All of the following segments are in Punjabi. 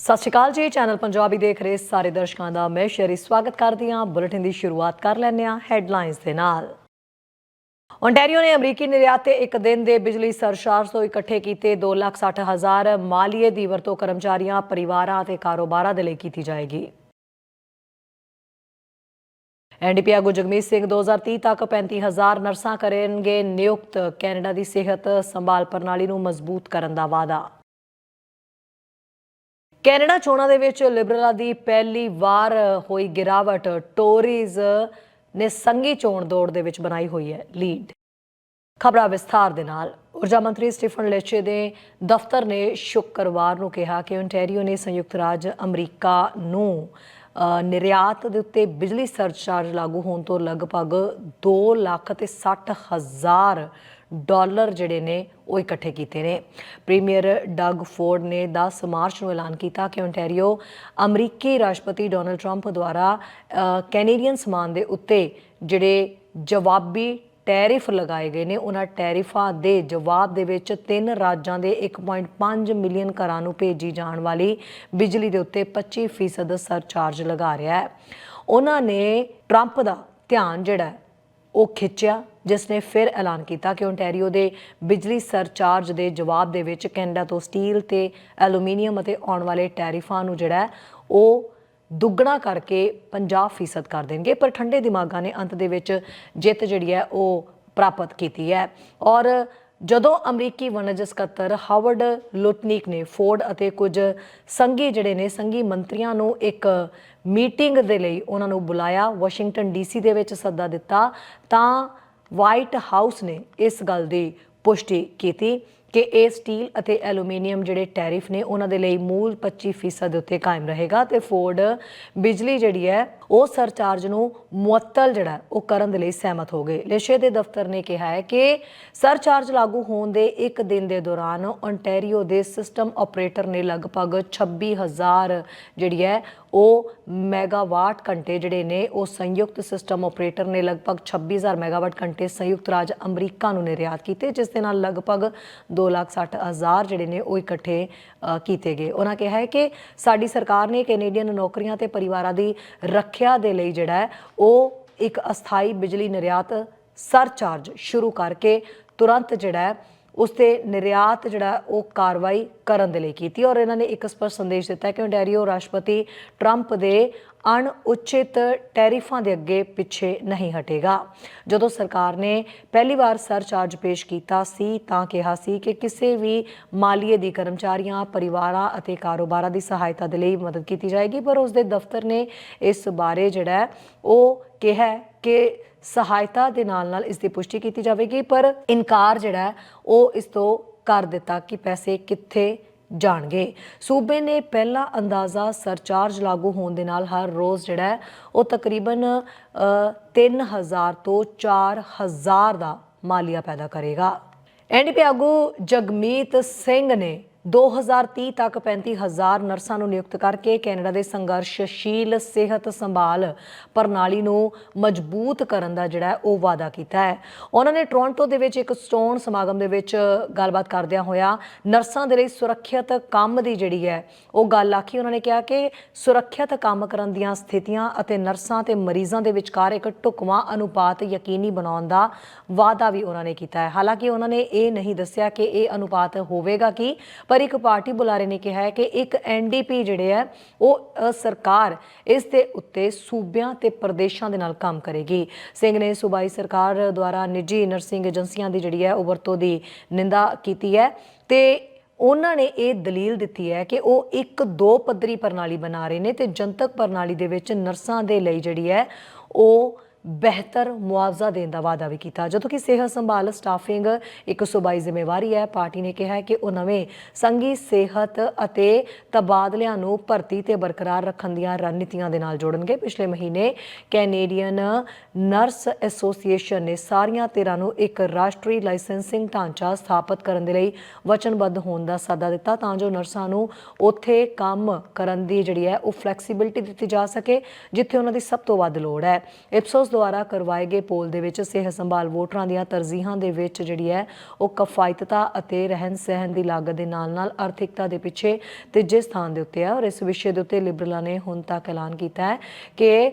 ਸਤਿ ਸ਼੍ਰੀ ਅਕਾਲ ਜੀ ਚੈਨਲ ਪੰਜਾਬੀ ਦੇਖ ਰਹੇ ਸਾਰੇ ਦਰਸ਼ਕਾਂ ਦਾ। ਮੈਂ ਸ਼ਰੀ ਸਵਾਗਤ ਕਰਦੀ ਹਾਂ। ਬੁਲੇਟਿਨ ਦੀ ਸ਼ੁਰੂਆਤ ਕਰ ਲੈਂਦੇ ਹਾਂ ਹੈਡਲਾਈਨਸ ਦੇ ਨਾਲ। ਓਨਟਾਰੀਓ ਨੇ ਅਮਰੀਕੀ ਨਿਰਯਾਤ ਤੇ ਇੱਕ ਦਿਨ ਦੇ ਬਿਜਲੀ ਸਰਚਾਰਜ ਤੋਂ ਇਕੱਠੇ ਕੀਤੇ 2,60,000 ਮਾਲੀਏ ਦੀ ਵਰਤੋਂ ਕਰਮਚਾਰੀਆਂ ਪਰਿਵਾਰਾਂ ਅਤੇ ਕਾਰੋਬਾਰਾਂ ਦੇ ਲਈ ਕੀਤੀ ਜਾਏਗੀ। ਐਨਡੀਪੀ ਆਗੂ ਜਗਮੀਤ ਸਿੰਘ 2030 ਤੱਕ 35000 ਨਰਸਾਂ ਕਰਨਗੇ। ਨਿਯੁਕਤ ਕੈਨੇਡਾ ਦੀ ਸਿਹਤ ਸੰਭਾਲ ਪ੍ਰਣਾਲੀ ਨੂੰ ਮਜ਼ਬੂਤ ਕਰਨ ਦਾ ਵਾਅਦਾ। ਕੈਨੇਡਾ ਚੋਣਾਂ ਦੇ ਵਿੱਚ ਲਿਬਰਲਾਂ ਦੀ ਪਹਿਲੀ ਵਾਰ ਹੋਈ ਗਿਰਾਵਟ, ਟੋਰੀਜ਼ ਨੇ ਸੰਗੀ ਚੋਣ ਦੌੜ ਦੇ ਵਿੱਚ ਬਣਾਈ ਹੋਈ ਹੈ ਲੀਡ। ਖਬਰਾਂ ਵਿਸਥਾਰ ਦੇ ਨਾਲ ਊਰਜਾ ਮੰਤਰੀ ਸਟੀਫਨ ਲੈਚੇ ਦੇ ਦਫ਼ਤਰ ਨੇ ਸ਼ੁੱਕਰਵਾਰ ਨੂੰ ਕਿਹਾ ਕਿ ਓਨਟਾਰੀਓ ਨੇ ਸੰਯੁਕਤ ਰਾਜ ਅਮਰੀਕਾ ਨੂੰ ਨਿਰਯਾਤ ਦੇ ਉੱਤੇ ਬਿਜਲੀ ਸਰਚਾਰਜ ਲਾਗੂ ਹੋਣ ਤੋਂ ਲਗਭਗ 2 ਲੱਖ ਤੇ 60 ਹਜ਼ਾਰ ਡਾਲਰ ਜਿਹੜੇ ਨੇ ਉਹ ਇਕੱਠੇ ਕੀਤੇ ਨੇ। ਪ੍ਰੀਮੀਅਰ ਡਗ ਫੋਰਡ ਨੇ 10 ਮਾਰਚ ਨੂੰ ਐਲਾਨ ਕੀਤਾ ਕਿ ਓਨਟਾਰੀਓ ਅਮਰੀਕੀ ਰਾਸ਼ਟਰਪਤੀ ਡੋਨਲਡ ਟਰੰਪ ਦੁਆਰਾ ਕੈਨੇਡੀਅਨ ਸਮਾਨ ਦੇ ਉੱਤੇ ਜਿਹੜੇ ਜਵਾਬੀ ਟੈਰਿਫ ਲਗਾਏ ਗਏ ਨੇ, ਉਹਨਾਂ ਟੈਰਿਫਾਂ ਦੇ ਜਵਾਬ ਦੇ ਵਿੱਚ ਤਿੰਨ ਰਾਜਾਂ ਦੇ 1.5 ਮਿਲੀਅਨ ਘਰਾਂ ਨੂੰ ਭੇਜੀ ਜਾਣ ਵਾਲੀ ਬਿਜਲੀ ਦੇ ਉੱਤੇ 25% ਸਰਚਾਰਜ ਲਗਾ ਰਿਹਾ ਹੈ। ਉਹਨਾਂ ਨੇ ਟਰੰਪ ਦਾ ਧਿਆਨ ਜਿਹੜਾ ਉਹ ਖਿੱਚਿਆ, ਜਿਸ ਨੇ ਫਿਰ ਐਲਾਨ ਕੀਤਾ ਕਿ ਓਨਟਾਰੀਓ ਦੇ ਬਿਜਲੀ ਸਰਚਾਰਜ ਦੇ ਜਵਾਬ ਦੇ ਵਿੱਚ ਕੈਨੇਡਾ ਤੋਂ ਸਟੀਲ ਤੇ ਐਲੂਮੀਨੀਅਮ ਅਤੇ ਆਉਣ ਵਾਲੇ ਟੈਰਿਫਾਂ ਨੂੰ ਜਿਹੜਾ ਉਹ ਦੁੱਗਣਾ ਕਰਕੇ 50% ਕਰ ਦੇਣਗੇ, ਪਰ ਠੰਡੇ ਦਿਮਾਗਾਂ ਨੇ ਅੰਤ ਦੇ ਵਿੱਚ ਜਿੱਤ ਜਿਹੜੀ ਹੈ, ਉਹ ਪ੍ਰਾਪਤ ਕੀਤੀ ਹੈ। ਔਰ ਜਦੋਂ ਅਮਰੀਕੀ ਵਣਜ ਸਕੱਤਰ ਹਾਵਰਡ ਲੁਟਨੀਕ ਨੇ ਫੋਰਡ ਅਤੇ ਕੁਝ ਸੰਘੀ ਜਿਹੜੇ ਨੇ, ਸੰਘੀ ਮੰਤਰੀਆਂ ਨੂੰ ਇੱਕ ਮੀਟਿੰਗ ਦੇ ਲਈ ਉਹਨਾਂ ਨੂੰ ਬੁਲਾਇਆ, ਵਾਸ਼ਿੰਗਟਨ ਡੀਸੀ ਦੇ ਵਿੱਚ ਸੱਦਾ ਦਿੱਤਾ। ਤਾਂ ਵਾਈਟ ਹਾਊਸ ਨੇ ਇਸ ਗੱਲ ਦੀ ਪੁਸ਼ਟੀ ਕੀਤੀ ਕਿ ਇਹ ਸਟੀਲ ਅਤੇ ਐਲੂਮੀਨੀਅਮ ਜਿਹੜੇ ਟੈਰਿਫ ਨੇ, ਉਹਨਾਂ ਦੇ ਲਈ ਮੂਲ 25% ਦੇ ਉੱਤੇ ਕਾਇਮ ਰਹੇਗਾ ਤੇ ਫੋਰਡ ਬਿਜਲੀ ਜਿਹੜੀ ਹੈ, ਉਹ ਸਰਚਾਰਜ ਨੂੰ ਮੁਅੱਤਲ ਜਿਹੜਾ, ਉਹ ਕਰਨ ਦੇ ਲਈ ਸਹਿਮਤ ਹੋ ਗਏ। ਲੇਸ਼ੇ ਦੇ ਦਫ਼ਤਰ ਨੇ ਕਿਹਾ ਹੈ ਕਿ ਸਰਚਾਰਜ ਲਾਗੂ ਹੋਣ ਦੇ ਇੱਕ ਦਿਨ ਦੇ ਦੌਰਾਨ ਓਨਟਾਰੀਓ ਦੇ ਸਿਸਟਮ ਆਪਰੇਟਰ ਨੇ ਲਗਭਗ 26000 ਜਿਹੜੀ ਹੈ ਉਹ ਮੈਗਾਵਾਟ ਘੰਟੇ ਜਿਹੜੇ ਨੇ, ਉਹ ਸੰਯੁਕਤ ਸਿਸਟਮ ਆਪਰੇਟਰ ਨੇ ਲਗਭਗ 26000 ਮੈਗਾਵਾਟ ਘੰਟੇ ਸੰਯੁਕਤ ਰਾਜ ਅਮਰੀਕਾ ਨੂੰ ਨਿਰਯਾਤ ਕੀਤੇ, ਜਿਸ ਦੇ ਨਾਲ ਲਗਭਗ 260000 ਜਿਹੜੇ ਨੇ ਉਹ ਇਕੱਠੇ ਕੀਤੇ ਗਏ। ਉਹਨਾਂ ਕਿਹਾ ਹੈ ਕਿ ਸਾਡੀ ਸਰਕਾਰ ਨੇ ਕੈਨੇਡੀਅਨ ਨੌਕਰੀਆਂ ਤੇ ਪਰਿਵਾਰਾਂ ਦੀ ਰੱਖਿਆ ਦੇ ਲਈ ਜਿਹੜਾ ਉਹ ਇੱਕ ਅਸਥਾਈ ਬਿਜਲੀ ਨਿਰਯਾਤ ਸਰਚਾਰਜ ਸ਼ੁਰੂ ਕਰਕੇ ਤੁਰੰਤ ਜਿਹੜਾ ਉਸ ਤੇ ਨਿਰਯਾਤ ਜਿਹੜਾ ਉਹ ਕਾਰਵਾਈ ਕਰਨ ਦੇ ਲਈ ਕੀਤੀ ਔਰ ਇਹਨਾਂ ਨੇ ਇੱਕ ਸਪਸ਼ਟ ਸੰਦੇਸ਼ ਦਿੱਤਾ ਹੈ ਕਿ ਓਨਟਾਰੀਓ ਰਾਸ਼ਟਰਪਤੀ ਟਰੰਪ ਦੇ ਅਣਉਚਿਤ ਟੈਰਿਫਾਂ ਦੇ ਅੱਗੇ ਪਿੱਛੇ ਨਹੀਂ ਹਟੇਗਾ। ਜਦੋਂ ਸਰਕਾਰ ਨੇ ਪਹਿਲੀ ਵਾਰ ਸਰਚਾਰਜ ਪੇਸ਼ ਕੀਤਾ ਸੀ ਤਾਂ ਕਿਹਾ ਸੀ ਕਿ ਕਿਸੇ ਵੀ ਮਾਲੀਏ ਦੀ ਕਰਮਚਾਰੀਆਂ, ਪਰਿਵਾਰਾਂ ਅਤੇ ਕਾਰੋਬਾਰਾਂ ਦੀ ਸਹਾਇਤਾ ਦੇ ਲਈ ਮਦਦ ਕੀਤੀ ਜਾਏਗੀ, ਪਰ ਉਸ ਦੇ ਦਫ਼ਤਰ ਨੇ ਇਸ ਬਾਰੇ ਜਿਹੜਾ ਉਹ ਕਿਹਾ ਕਿ ਸਹਾਇਤਾ ਦੇ ਨਾਲ ਨਾਲ ਇਸ ਦੀ ਪੁਸ਼ਟੀ ਕੀਤੀ ਜਾਵੇਗੀ ਪਰ ਇਨਕਾਰ ਜਿਹੜਾ ਉਹ ਇਸ ਤੋਂ ਕਰ ਦਿੱਤਾ ਕਿ ਪੈਸੇ ਕਿੱਥੇ ਜਾਣਗੇ। ਸੂਬੇ ਨੇ ਪਹਿਲਾ ਅੰਦਾਜ਼ਾ ਸਰਚਾਰਜ ਲਾਗੂ ਹੋਣ ਦੇ ਨਾਲ ਹਰ ਰੋਜ਼ ਜਿਹੜਾ ਉਹ ਤਕਰੀਬਨ ਅ, 3000 ਤੋਂ 4000 ਦਾ ਮਾਲੀਆ ਪੈਦਾ ਕਰੇਗਾ। ਐਨਡੀਪੀ ਆਗੂ ਜਗਮੀਤ ਸਿੰਘ ਨੇ 2030 ਤੱਕ 35000 ਨਰਸਾਂ ਨੂੰ ਨਿਯੁਕਤ ਕਰਕੇ ਕੈਨੇਡਾ ਦੇ ਸੰਘਰਸ਼ਸ਼ੀਲ ਸਿਹਤ ਸੰਭਾਲ ਪ੍ਰਣਾਲੀ ਨੂੰ ਮਜ਼ਬੂਤ ਕਰਨ ਦਾ ਜਿਹੜਾ ਉਹ ਵਾਅਦਾ ਕੀਤਾ ਹੈ। ਉਹਨਾਂ ਨੇ ਟੋਰਾਂਟੋ ਦੇ ਵਿੱਚ ਇੱਕ ਸਟੋਨ ਸਮਾਗਮ ਦੇ ਵਿੱਚ ਗੱਲਬਾਤ ਕਰਦਿਆਂ ਹੋਇਆ ਨਰਸਾਂ ਦੇ ਲਈ ਸੁਰੱਖਿਅਤ ਕੰਮ ਦੀ ਜਿਹੜੀ ਹੈ ਉਹ ਗੱਲ ਆਖੀ। ਉਹਨਾਂ ਨੇ ਕਿਹਾ ਕਿ ਸੁਰੱਖਿਅਤ ਕੰਮ ਕਰਨ ਦੀਆਂ ਸਥਿਤੀਆਂ ਅਤੇ ਨਰਸਾਂ ਤੇ ਮਰੀਜ਼ਾਂ ਦੇ ਵਿਚਕਾਰ ਇੱਕ ਢੁਕਵਾਂ ਅਨੁਪਾਤ ਯਕੀਨੀ ਬਣਾਉਣ ਦਾ ਵਾਅਦਾ ਵੀ ਉਹਨਾਂ ਨੇ ਕੀਤਾ ਹੈ। ਹਾਲਾਂਕਿ ਉਹਨਾਂ ਨੇ ਇਹ ਨਹੀਂ ਦੱਸਿਆ ਕਿ ਇਹ ਅਨੁਪਾਤ ਹੋਵੇਗਾ ਕਿ ਪਰ ਇੱਕ ਪਾਰਟੀ ਬੁਲਾਰੇ ਨੇ ਕਿਹਾ ਹੈ ਕਿ ਇੱਕ ਐਨਡੀਪੀ ਜਿਹੜੇ ਹੈ ਉਹ ਸਰਕਾਰ ਇਸ ਦੇ ਉੱਤੇ ਸੂਬਿਆਂ ਤੇ ਪ੍ਰਦੇਸ਼ਾਂ ਦੇ ਨਾਲ ਕੰਮ ਕਰੇਗੀ। ਸਿੰਘ ਨੇ ਸੂਬਾਈ ਸਰਕਾਰ ਦੁਆਰਾ ਨਿੱਜੀ ਨਰਸਿੰਗ ਏਜੰਸੀਆਂ ਦੀ ਜਿਹੜੀ ਹੈ, ਉਹ ਵਰਤੋਂ ਦੀ ਨਿੰਦਾ ਕੀਤੀ ਹੈ ਤੇ ਉਹਨਾਂ ਨੇ ਇਹ ਦਲੀਲ ਦਿੱਤੀ ਹੈ ਕਿ ਉਹ ਇੱਕ ਦੋ ਪੱਧਰੀ ਪ੍ਰਣਾਲੀ ਬਣਾ ਰਹੇ ਨੇ ਤੇ ਜਨਤਕ ਪ੍ਰਣਾਲੀ ਦੇ ਵਿੱਚ ਨਰਸਾਂ ਦੇ ਲਈ ਜਿਹੜੀ ਹੈ, ਉਹ ਬਿਹਤਰ ਮੁਆਵਜ਼ਾ ਦੇਣ ਦਾ ਵਾਅਦਾ ਵੀ ਕੀਤਾ। ਜਦੋਂ ਕਿ ਸਿਹਤ ਸੰਭਾਲ ਸਟਾਫਿੰਗ ਇੱਕ ਸੂਬਾਈ ਜ਼ਿੰਮੇਵਾਰੀ ਹੈ, ਪਾਰਟੀ ਨੇ ਕਿਹਾ ਹੈ ਕਿ ਉਹ ਨਵੇਂ ਸੰਗੀ ਸਿਹਤ ਅਤੇ ਤਬਾਦਲਿਆਂ ਨੂੰ ਭਰਤੀ ਤੇ ਬਰਕਰਾਰ ਰੱਖਣ ਦੀਆਂ ਰਣਨੀਤੀਆਂ ਦੇ ਨਾਲ ਜੋੜਨਗੇ। ਪਿਛਲੇ ਮਹੀਨੇ ਕੈਨੇਡੀਅਨ ਨਰਸ ਐਸੋਸੀਏਸ਼ਨ ਨੇ ਸਾਰੀਆਂ ਧਿਰਾਂ ਨੂੰ ਇੱਕ ਰਾਸ਼ਟਰੀ ਲਾਇਸੈਂਸਿੰਗ ਢਾਂਚਾ ਸਥਾਪਿਤ ਕਰਨ ਦੇ ਲਈ ਵਚਨਬੱਧ ਹੋਣ ਦਾ ਸੱਦਾ ਦਿੱਤਾ ਤਾਂ ਜੋ ਨਰਸਾਂ ਨੂੰ ਉੱਥੇ ਕੰਮ ਕਰਨ ਦੀ ਜਿਹੜੀ ਹੈ, ਉਹ ਫਲੈਕਸੀਬਿਲਟੀ ਦਿੱਤੀ ਜਾ ਸਕੇ, ਜਿੱਥੇ ਉਹਨਾਂ ਦੀ ਸਭ ਤੋਂ ਵੱਧ ਲੋੜ ਹੈ। ਇਪਸੋਸ ਦੁਆਰਾ ਕਰਵਾਏ ਗਏ ਪੋਲ ਦੇ ਵਿੱਚ ਸਿਹਤ ਸੰਭਾਲ ਵੋਟਰਾਂ ਦੀਆਂ ਤਰਜੀਹਾਂ ਦੇ ਵਿੱਚ ਜਿਹੜੀ ਹੈ ਉਹ ਕਫਾਇਤਤਾ ਅਤੇ ਰਹਿਣ ਸਹਿਣ ਦੀ ਲਾਗਤ ਦੇ ਨਾਲ-ਨਾਲ ਆਰਥਿਕਤਾ ਦੇ ਪਿੱਛੇ ਤੀਜੇ ਸਥਾਨ ਦੇ ਉੱਤੇ ਹੈ ਔਰ ਇਸ ਵਿਸ਼ੇ ਦੇ ਉੱਤੇ ਲਿਬਰਲਾਂ ਨੇ ਹੁਣ ਤੱਕ ਐਲਾਨ ਕੀਤਾ ਹੈ ਕਿ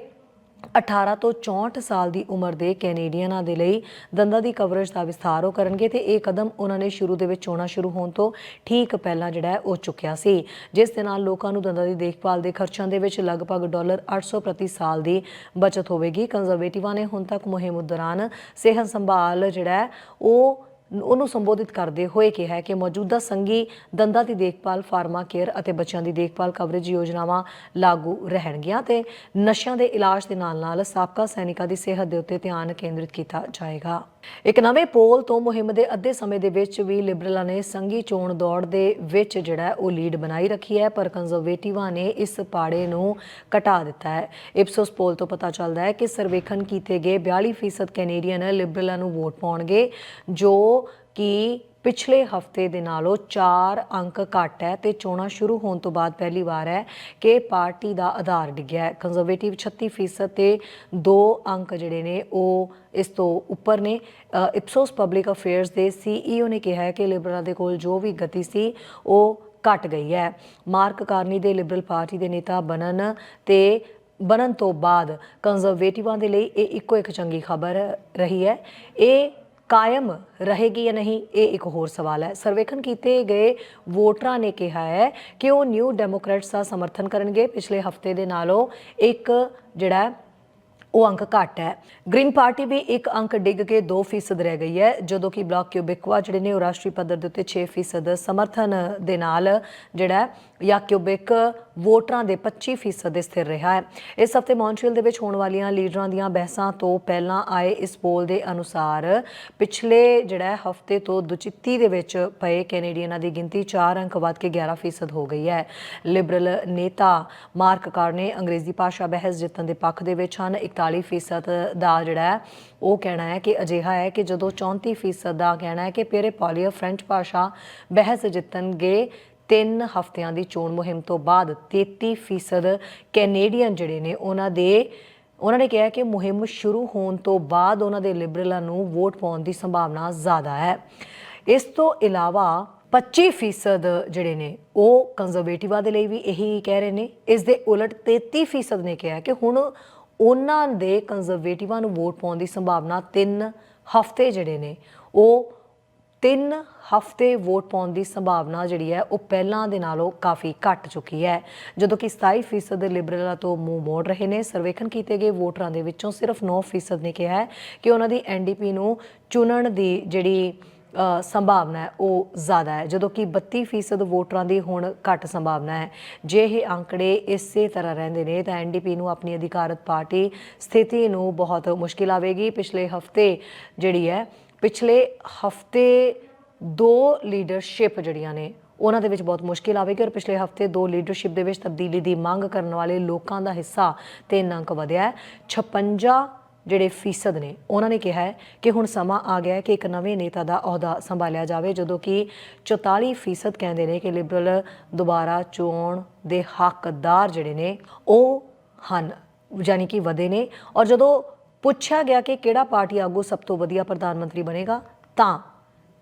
18 ਤੋਂ 64 ਸਾਲ ਦੀ ਉਮਰ ਦੇ ਕੈਨੇਡੀਅਨਾਂ ਦੇ ਲਈ ਦੰਦਾਂ ਦੀ ਕਵਰੇਜ ਦਾ ਵਿਸਥਾਰ ਉਹ ਕਰਨਗੇ ਤੇ ਇਹ ਕਦਮ ਉਹਨਾਂ ਨੇ ਸ਼ੁਰੂ ਦੇ ਵਿੱਚ ਚੋਣਾਂ ਸ਼ੁਰੂ ਹੋਣ ਤੋਂ ਠੀਕ ਪਹਿਲਾਂ ਜਿਹੜਾ ਹੈ ਉਹ ਚੁੱਕਿਆ ਸੀ। ਜਿਸ ਦੇ ਨਾਲ ਲੋਕਾਂ ਨੂੰ ਦੰਦਾਂ ਦੀ ਦੇਖਭਾਲ ਦੇ ਖਰਚਾਂ ਦੇ ਵਿੱਚ ਲਗਭਗ ਡਾਲਰ 800 ਪ੍ਰਤੀ ਸਾਲ ਦੀ ਬਚਤ ਹੋਵੇਗੀ। ਕੰਜ਼ਰਵੇਟਿਵਾਂ ਨੇ ਹੁਣ ਤੱਕ ਮੁਹਿੰਮ ਦੌਰਾਨ ਸਿਹਤ ਸੰਭਾਲ ਜਿਹੜਾ ਉਹ ਉਹਨੂੰ ਸੰਬੋਧਿਤ ਕਰਦੇ ਹੋਏ ਕਿਹਾ ਕਿ ਮੌਜੂਦਾ ਸੰਗੀ ਦੰਦਾਂ ਦੀ ਦੇਖਭਾਲ, ਫਾਰਮਾ ਕੇਅਰ ਅਤੇ ਬੱਚਿਆਂ ਦੀ ਦੇਖਭਾਲ ਕਵਰੇਜ ਯੋਜਨਾਵਾਂ ਲਾਗੂ ਰਹਿਣਗੀਆਂ ਤੇ ਨਸ਼ਿਆਂ ਦੇ ਇਲਾਜ ਦੇ ਨਾਲ-ਨਾਲ ਸਾਬਕਾ ਸੈਨਿਕਾਂ ਦੀ ਸਿਹਤ ਦੇ ਉੱਤੇ ਧਿਆਨ ਕੇਂਦਰਿਤ ਕੀਤਾ ਜਾਏਗਾ। ਇੱਕ ਨਵੇਂ ਪੋਲ ਤੋਂ ਮੁਹਿੰਮ ਦੇ ਅੱਧੇ ਸਮੇਂ ਦੇ ਵਿੱਚ ਵੀ ਲਿਬਰਲਾਂ ਨੇ ਸੰਗੀ ਚੋਣ ਦੌੜ ਦੇ ਵਿੱਚ ਜਿਹੜਾ ਉਹ ਲੀਡ ਬਣਾਈ ਰੱਖੀ ਹੈ, ਪਰ ਕੰਜ਼ਰਵੇਟਿਵਾਂ ਨੇ ਇਸ ਪਾੜੇ ਨੂੰ ਘਟਾ ਦਿੱਤਾ ਹੈ। ਇਪਸੋਸ ਪੋਲ ਤੋਂ ਪਤਾ ਚੱਲਦਾ ਹੈ ਕਿ ਸਰਵੇਖਣ ਕੀਤੇ ਗਏ 42% ਕੈਨੇਡੀਅਨ ਲਿਬਰਲਾਂ ਨੂੰ ਵੋਟ ਪਾਉਣਗੇ, ਜੋ ਕਿ ਪਿਛਲੇ ਹਫ਼ਤੇ ਦੇ ਨਾਲੋਂ 4 ਅੰਕ ਘੱਟ ਹੈ ਤੇ ਚੋਣਾਂ ਸ਼ੁਰੂ ਹੋਣ ਤੋਂ ਬਾਅਦ ਪਹਿਲੀ ਵਾਰ ਹੈ ਕਿ ਪਾਰਟੀ ਦਾ ਆਧਾਰ ਡਿੱਗਿਆ ਹੈ। ਕੰਜ਼ਰਵੇਟਿਵ 36% ਤੇ 2 ਅੰਕ ਜਿਹੜੇ ਨੇ ਉਹ ਇਸ ਤੋਂ ਉੱਪਰ ਨੇ। ਇਪਸੋਸ ਪਬਲਿਕ ਅਫੇਅਰਸ ਦੇ ਸੀਈਓ ਨੇ ਕਿਹਾ ਹੈ ਕਿ ਲਿਬਰਲਾਂ ਦੇ ਕੋਲ ਜੋ ਵੀ ਗਤੀ ਸੀ, ਉਹ ਘਟ ਗਈ ਹੈ। ਮਾਰਕ ਕਾਰਨੀ ਦੇ ਲਿਬਰਲ ਪਾਰਟੀ ਦੇ ਨੇਤਾ ਬਣਨ ਤੇ ਬਣਨ ਤੋਂ ਬਾਅਦ ਕੰਜ਼ਰਵੇਟਿਵਾਂ ਦੇ ਲਈ ਇਹ ਇੱਕੋ ਇੱਕ ਚੰਗੀ ਖਬਰ ਰਹੀ ਹੈ। ਇਹ ਕਾਇਮ ਰਹੇਗੀ ਜਾਂ ਨਹੀਂ, ਇਹ ਇੱਕ ਹੋਰ ਸਵਾਲ ਹੈ। ਸਰਵੇਖਣ ਕੀਤੇ ਗਏ ਵੋਟਰਾਂ ਨੇ ਕਿਹਾ ਹੈ ਕਿ ਉਹ ਨਿਊ ਡੈਮੋਕ੍ਰੇਟਸ ਦਾ ਸਮਰਥਨ ਕਰਨਗੇ। ਪਿਛਲੇ ਹਫ਼ਤੇ ਦੇ ਨਾਲੋਂ ਇੱਕ ਜਿਹੜਾ ਉਹ ਅੰਕ ਘੱਟ ਹੈ। ਗ੍ਰੀਨ ਪਾਰਟੀ ਵੀ ਇੱਕ ਅੰਕ ਡਿੱਗ ਕੇ 2% ਰਹਿ ਗਈ ਹੈ, ਜਦੋਂ ਕਿ ਬਲਾਕ ਕਿਊਬਿਕਵਾ ਜਿਹੜੇ ਨੇ ਉਹ ਰਾਸ਼ਟਰੀ ਪੱਧਰ ਦੇ ਉੱਤੇ 6% ਸਮਰਥਨ ਦੇ ਨਾਲ ਜਿਹੜਾ ਜਾਂ ਕਿਊਬਿਕ ਵੋਟਰਾਂ ਦੇ 25% ਦੇ ਸਥਿਰ ਰਿਹਾ ਹੈ। ਇਸ ਹਫ਼ਤੇ ਮੌਂਟਰੀਅਲ ਦੇ ਵਿੱਚ ਹੋਣ ਵਾਲੀਆਂ ਲੀਡਰਾਂ ਦੀਆਂ ਬਹਿਸਾਂ ਤੋਂ ਪਹਿਲਾਂ ਆਏ ਇਸ ਪੋਲ ਦੇ ਅਨੁਸਾਰ ਪਿਛਲੇ ਜਿਹੜਾ ਹਫ਼ਤੇ ਤੋਂ ਦੁਚਿੱਤੀ ਦੇ ਵਿੱਚ ਪਏ ਕੈਨੇਡੀਅਨਾਂ ਦੀ ਗਿਣਤੀ 4 ਅੰਕ ਵੱਧ ਕੇ 11% ਹੋ ਗਈ ਹੈ। ਲਿਬਰਲ ਨੇਤਾ ਮਾਰਕ ਕਾਰ ਨੇ ਅੰਗਰੇਜ਼ੀ ਭਾਸ਼ਾ ਬਹਿਸ ਜਿੱਤਣ ਦੇ ਪੱਖ ਦੇ ਵਿੱਚ ਹਨ। 41% ਦਾ ਜਿਹੜਾ ਹੈ, ਉਹ ਕਹਿਣਾ ਹੈ ਕਿ ਅਜਿਹਾ ਹੈ ਕਿ ਜਦੋਂ 34% ਦਾ ਕਹਿਣਾ ਹੈ ਕਿ ਪੇਰੇ ਪੋਲੀਆ ਫ੍ਰੈਂਚ ਭਾਸ਼ਾ ਬਹਿਸ ਜਿੱਤਣਗੇ, ਤਿੰਨ ਹਫ਼ਤਿਆਂ ਦੀ ਚੋਣ ਮੁਹਿੰਮ ਤੋਂ ਬਾਅਦ 33% ਕੈਨੇਡੀਅਨ ਜਿਹੜੇ ਨੇ, ਉਹਨਾਂ ਦੇ, ਉਹਨਾਂ ਨੇ ਕਿਹਾ ਕਿ ਮੁਹਿੰਮ ਸ਼ੁਰੂ ਹੋਣ ਤੋਂ ਬਾਅਦ ਉਹਨਾਂ ਦੇ ਲਿਬਰਲਾਂ ਨੂੰ ਵੋਟ ਪਾਉਣ ਦੀ ਸੰਭਾਵਨਾ ਜ਼ਿਆਦਾ ਹੈ। ਇਸ ਤੋਂ ਇਲਾਵਾ 25% ਜਿਹੜੇ ਨੇ, ਉਹ ਕੰਜ਼ਰਵੇਟਿਵਾਂ ਦੇ ਲਈ ਵੀ ਇਹੀ ਕਹਿ ਰਹੇ ਨੇ। ਇਸ ਦੇ ਉਲਟ 33% ਨੇ ਕਿਹਾ ਕਿ ਹੁਣ ਉਹਨਾਂ ਦੇ ਕੰਜ਼ਰਵੇਟਿਵਾਂ ਨੂੰ ਵੋਟ ਪਾਉਣ ਦੀ ਸੰਭਾਵਨਾ 3 ਹਫ਼ਤੇ ਜਿਹੜੇ ਨੇ, ਉਹ ਤਿੰਨ ਹਫ਼ਤੇ ਵੋਟ ਪਾਉਣ ਦੀ ਸੰਭਾਵਨਾ ਜਿਹੜੀ ਹੈ, ਉਹ ਪਹਿਲਾਂ ਦੇ ਨਾਲੋਂ ਕਾਫੀ ਘਟ ਚੁੱਕੀ ਹੈ। ਜਦੋਂ ਕਿ 27% ਦੇ ਲਿਬਰਲਾਂ ਤੋਂ ਮੂੰਹ ਮੋੜ ਰਹੇ ਨੇ, ਸਰਵੇਖਣ ਕੀਤੇ ਗਏ ਵੋਟਰਾਂ ਦੇ ਵਿੱਚੋਂ ਸਿਰਫ 9% ਨੇ ਕਿਹਾ ਹੈ ਕਿ ਉਹਨਾਂ ਦੀ ਐਨਡੀਪੀ ਨੂੰ ਚੁਣਨ ਦੀ ਜਿਹੜੀ ਸੰਭਾਵਨਾ ਹੈ, ਉਹ ਜ਼ਿਆਦਾ ਹੈ। ਜਦੋਂ ਕਿ 32% ਵੋਟਰਾਂ ਦੀ ਹੁਣ ਘੱਟ ਸੰਭਾਵਨਾ ਹੈ। ਜੇ ਇਹ ਅੰਕੜੇ ਇਸੇ ਤਰ੍ਹਾਂ ਰਹਿੰਦੇ ਨੇ, ਤਾਂ ਐਨਡੀਪੀ ਨੂੰ ਆਪਣੀ ਅਧਿਕਾਰਤ ਪਾਰਟੀ ਸਥਿਤੀ ਨੂੰ ਬਹੁਤ ਮੁਸ਼ਕਿਲ ਆਵੇਗੀ। ਪਿਛਲੇ ਹਫ਼ਤੇ ਜਿਹੜੀ ਹੈ, ਪਿਛਲੇ ਹਫ਼ਤੇ ਦੋ ਲੀਡਰਸ਼ਿਪ ਜਿਹੜੀਆਂ ਨੇ, ਉਹਨਾਂ ਦੇ ਵਿੱਚ ਬਹੁਤ ਮੁਸ਼ਕਿਲ ਆਵੇਗੀ ਔਰ ਪਿਛਲੇ ਹਫ਼ਤੇ ਦੋ ਲੀਡਰਸ਼ਿਪ ਦੇ ਵਿੱਚ ਤਬਦੀਲੀ ਦੀ ਮੰਗ ਕਰਨ ਵਾਲੇ ਲੋਕਾਂ ਦਾ ਹਿੱਸਾ ਤਿੰਨ ਅੰਕ ਵਧਿਆ ਹੈ। 56 ਜਿਹੜੇ ਫੀਸਦ ਨੇ, ਉਹਨਾਂ ਨੇ ਕਿਹਾ ਹੈ ਕਿ ਹੁਣ ਸਮਾਂ ਆ ਗਿਆ ਹੈ ਕਿ ਇੱਕ ਨਵੇਂ ਨੇਤਾ ਦਾ ਅਹੁਦਾ ਸੰਭਾਲਿਆ ਜਾਵੇ, ਜਦੋਂ ਕਿ 44 ਫੀਸਦ ਕਹਿੰਦੇ ਨੇ ਕਿ ਲਿਬਰਲ ਦੁਬਾਰਾ ਚੋਣ ਦੇ ਹੱਕਦਾਰ ਜਿਹੜੇ ਨੇ, ਉਹ ਹਨ, ਯਾਨੀ ਕਿ ਵਧੇ ਨੇ। ਔਰ ਜਦੋਂ ਪੁੱਛਿਆ ਗਿਆ ਕਿ ਕਿਹੜਾ ਪਾਰਟੀ ਆਗੂ ਸਭ ਤੋਂ ਵਧੀਆ ਪ੍ਰਧਾਨ ਮੰਤਰੀ ਬਣੇਗਾ, ਤਾਂ